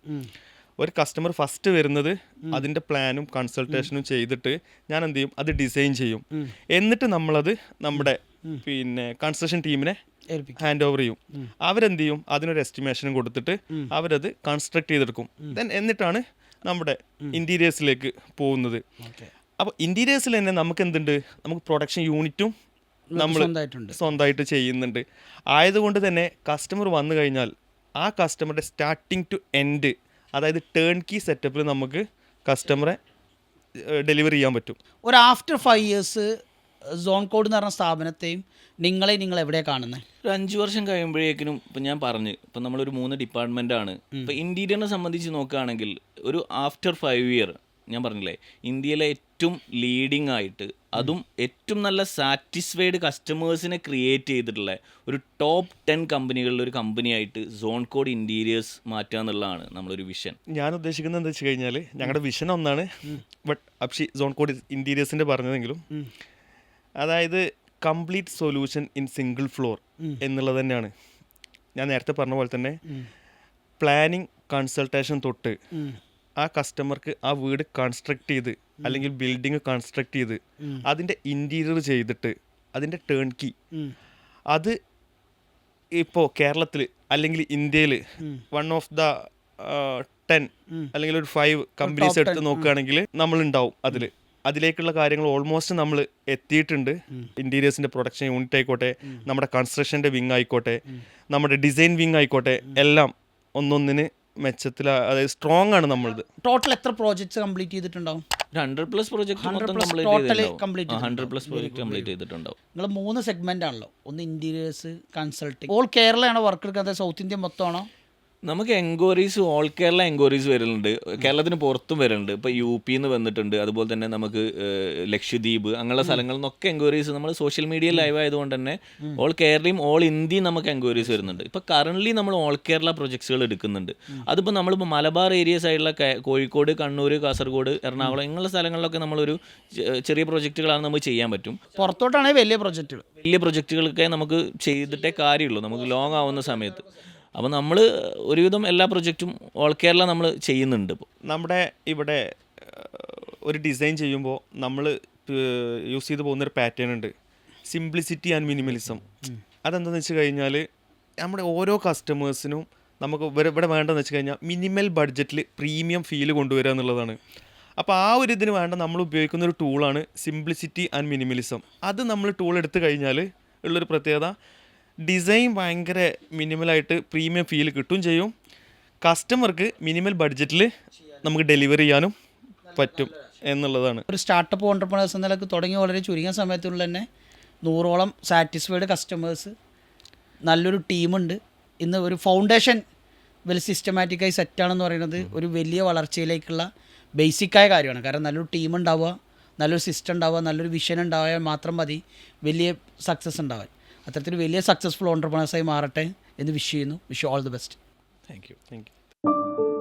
ഒരു കസ്റ്റമർ ഫസ്റ്റ് വരുന്നത് അതിന്റെ പ്ലാനും കൺസൾട്ടേഷനും ചെയ്തിട്ട് ഞാൻ എന്ത് ചെയ്യും? അത് ഡിസൈൻ ചെയ്യും. എന്നിട്ട് നമ്മളത് നമ്മുടെ പിന്നെ കൺസ്ട്രക്ഷൻ ടീമിനെ ഹാൻഡ് ഓവർ ചെയ്യും. അവരെന്ത് ചെയ്യും അതിനൊരു എസ്റ്റിമേഷനും കൊടുത്തിട്ട് അവരത് കൺസ്ട്രക്ട് ചെയ്തെടുക്കും. ദെൻ എന്നിട്ടാണ് നമ്മുടെ ഇന്റീരിയേഴ്സിലേക്ക് പോകുന്നത്. അപ്പോൾ ഇന്റീരിയേഴ്സിൽ തന്നെ നമുക്ക് എന്തുണ്ട് നമുക്ക് പ്രൊഡക്ഷൻ യൂണിറ്റും നമ്മൾ സ്വന്തമായിട്ട് ചെയ്യുന്നുണ്ട്. ആയതുകൊണ്ട് തന്നെ കസ്റ്റമർ വന്നു കഴിഞ്ഞാൽ ആ കസ്റ്റമറുടെ സ്റ്റാർട്ടിങ് ടു എൻഡ് അതായത് ടേൺ കീ സെറ്റപ്പിൽ നമുക്ക് കസ്റ്റമറെ ഡെലിവറി ചെയ്യാൻ പറ്റും. ഒരു after five years zone code എന്ന് പറഞ്ഞ സ്ഥാപനത്തെയും നിങ്ങളെ നിങ്ങൾ എവിടെയാണ് കാണുന്നത് ഒരു അഞ്ച് വർഷം കഴിയുമ്പോഴേക്കിനും ഇപ്പം ഞാൻ പറഞ്ഞു ഇപ്പം നമ്മളൊരു മൂന്ന് ഡിപ്പാർട്ട്മെന്റ് ആണ്. ഇപ്പം ഇന്റീരിയറിനെ സംബന്ധിച്ച് നോക്കുകയാണെങ്കിൽ ഒരു ആഫ്റ്റർ ഫൈവ് ഇയർ ഞാൻ പറഞ്ഞില്ലേ ഇന്ത്യയിലെ ഏറ്റവും ലീഡിംഗ് ആയിട്ട് അതും ഏറ്റവും നല്ല സാറ്റിസ്ഫൈഡ് കസ്റ്റമേഴ്സിനെ ക്രിയേറ്റ് ചെയ്തിട്ടുള്ള ഒരു ടോപ്പ് ടെൻ കമ്പനികളിൽ ഒരു കമ്പനിയായിട്ട് സോൺ കോഡ് ഇന്റീരിയേഴ്സ് മാറ്റുക എന്നുള്ളതാണ് നമ്മളൊരു വിഷൻ ഞാൻ ഉദ്ദേശിക്കുന്നത് എന്താ വെച്ച് കഴിഞ്ഞാൽ ഞങ്ങളുടെ വിഷൻ ഒന്നാണ്. ബട്ട് അപ്ഷി സോൺ കോഡ് ഇന്റീരിയേഴ്സിന്റെ പറഞ്ഞതെങ്കിലും അതായത് complete solution in single floor എന്നുള്ളത് തന്നെയാണ്. ഞാൻ നേരത്തെ പറഞ്ഞ പോലെ തന്നെ പ്ലാനിങ് കൺസൾട്ടേഷൻ തൊട്ട് ആ കസ്റ്റമർക്ക് ആ വീട് കൺസ്ട്രക്ട് ചെയ്ത് അല്ലെങ്കിൽ ബിൽഡിംഗ് കൺസ്ട്രക്ട് ചെയ്ത് അതിന്റെ ഇന്റീരിയർ ചെയ്തിട്ട് അതിന്റെ ടേൺ കീ അത് ഇപ്പോൾ കേരളത്തിൽ അല്ലെങ്കിൽ ഇന്ത്യയിൽ വൺ ഓഫ് ദ ടെൻ അല്ലെങ്കിൽ ഒരു ഫൈവ് കമ്പനീസ് എടുത്ത് നോക്കുകയാണെങ്കിൽ നമ്മളുണ്ടാവും അതിൽ. അതിലേക്കുള്ള കാര്യങ്ങൾ ഓൾമോസ്റ്റ് നമ്മൾ എത്തിയിട്ടുണ്ട്. ഇന്റീരിയേഴ്സിന്റെ പ്രൊഡക്ഷൻ യൂണിറ്റ് ആയിക്കോട്ടെ നമ്മുടെ കൺസ്ട്രക്ഷന്റെ വിങ് ആയിക്കോട്ടെ നമ്മുടെ ഡിസൈൻ വിങ് ആയിക്കോട്ടെ എല്ലാം ഒന്നൊന്നിന് മെച്ചത്തിൽ അതായത് സ്ട്രോങ് ആണ് നമ്മളത്. ടോട്ടൽ എത്ര പ്രോജക്ട്സ് കംപ്ലീറ്റ് ചെയ്തിട്ടുണ്ടാവും? Hundred plus 100 complete totally complete ചെയ്തിട്ടുണ്ടാവും. ഹൺഡ്രഡ് പ്ലസ് പ്രോജക്റ്റ് കംപ്ലീറ്റ് ചെയ്തിട്ടുണ്ടാവും. നിങ്ങൾ മൂന്ന് സെഗ്മെന്റ് ആണല്ലോ. ഒന്ന് ഇന്റീരിയേഴ്സ് കൺസൾട്ടിങ് ഓൾ കേരളയാണോ വർക്ക് എടുക്കുന്നത് സൗത്ത് ഇന്ത്യ മൊത്തമാണോ? നമുക്ക് എൻക്വയറീസ് ഓൾ കേരള എൻക്വയറീസ് വരുന്നുണ്ട്. കേരളത്തിന് പുറത്തും വരുന്നുണ്ട്. ഇപ്പോൾ യു പിന്ന് വന്നിട്ടുണ്ട്. അതുപോലെ തന്നെ നമുക്ക് ലക്ഷദ്വീപ് അങ്ങനെയുള്ള സ്ഥലങ്ങളിൽ നിന്നൊക്കെ എൻക്വയറീസ് നമ്മൾ സോഷ്യൽ മീഡിയ ലൈവ് ആയതുകൊണ്ട് തന്നെ ഓൾ കേരളയും ഓൾ ഇന്ത്യയും നമുക്ക് എൻക്വയറീസ് വരുന്നുണ്ട്. ഇപ്പോൾ കറന്റ്ലി നമ്മൾ ഓൾ കേരള പ്രൊജക്ട്സുകൾ എടുക്കുന്നുണ്ട്. അതിപ്പോൾ നമ്മളിപ്പോൾ മലബാർ ഏരിയ ആയിട്ടുള്ള കേ- കോഴിക്കോട് കണ്ണൂർ കാസർഗോഡ് എറണാകുളം ഇങ്ങനെയുള്ള സ്ഥലങ്ങളിലൊക്കെ നമ്മളൊരു ചെറിയ പ്രൊജക്റ്റുകളാണ് നമുക്ക് ചെയ്യാൻ പറ്റും. പുറത്തോട്ടാണെങ്കിൽ വലിയ പ്രൊജക്റ്റുകൾ വലിയ പ്രൊജക്റ്റുകളൊക്കെ നമുക്ക് ചെയ്തിട്ടേ കാര്യമുള്ളൂ. നമുക്ക് ലോങ് ആവുന്ന സമയത്ത്. അപ്പോൾ നമ്മൾ ഒരുവിധം എല്ലാ പ്രൊജക്റ്റും ഓൾ കേരള നമ്മൾ ചെയ്യുന്നുണ്ട് ഇപ്പോൾ നമ്മുടെ ഇവിടെ ഒരു ഡിസൈൻ ചെയ്യുമ്പോൾ നമ്മൾ യൂസ് ചെയ്ത് പോകുന്നൊരു പാറ്റേൺ ഉണ്ട്. Simplicity and minimalism. അതെന്താണെന്ന് വെച്ച് കഴിഞ്ഞാൽ നമ്മുടെ ഓരോ കസ്റ്റമേഴ്സിനും നമുക്ക് ഇവിടെ ഇവിടെ വേണ്ടതെന്ന് വെച്ച് കഴിഞ്ഞാൽ മിനിമൽ ബഡ്ജറ്റിൽ പ്രീമിയം ഫീൽ കൊണ്ടുവരിക എന്നുള്ളതാണ്. അപ്പോൾ ആ ഒരു ഇതിന് വേണ്ട നമ്മൾ ഉപയോഗിക്കുന്ന ഒരു ടൂളാണ് സിംപ്ലിസിറ്റി ആൻഡ് മിനിമലിസം. അത് നമ്മൾ ടൂൾ എടുത്തു കഴിഞ്ഞാൽ ഉള്ളൊരു പ്രത്യേകത ഡിസൈൻ ഭയങ്കര മിനിമലായിട്ട് പ്രീമിയം ഫീൽ കിട്ടും ചെയ്യും. കസ്റ്റമർക്ക് മിനിമൽ ബഡ്ജറ്റിൽ നമുക്ക് ഡെലിവറി ചെയ്യാനും പറ്റും എന്നുള്ളതാണ്. ഒരു സ്റ്റാർട്ടപ്പ് ഓണ്ടർപ്രണേഴ്സ് എന്ന നിലയ്ക്ക് തുടങ്ങി വളരെ ചുരുങ്ങിയ സമയത്തുള്ളിൽ തന്നെ നൂറോളം സാറ്റിസ്ഫൈഡ് കസ്റ്റമേഴ്സ് നല്ലൊരു ടീമുണ്ട്. ഇന്ന് ഒരു ഫൗണ്ടേഷൻ വെൽ സിസ്റ്റമാറ്റിക്കായി സെറ്റാണെന്ന് പറയുന്നത് ഒരു വലിയ വളർച്ചയിലേക്കുള്ള ബേസിക്കായ കാര്യമാണ്. കാരണം നല്ലൊരു ടീം ഉണ്ടാവുക നല്ലൊരു സിസ്റ്റം ഉണ്ടാവുക നല്ലൊരു വിഷൻ ഉണ്ടായാൽ മാത്രം മതി വലിയ സക്സസ് ഉണ്ടാവാൻ. അത്തരത്തിൽ വലിയ സക്സസ്ഫുൾ ഓണ്ടർപ്രണേഴ്സായി മാറട്ടെ എന്ന് വിഷ് ചെയ്യുന്നു. Wish all the best thank you thank you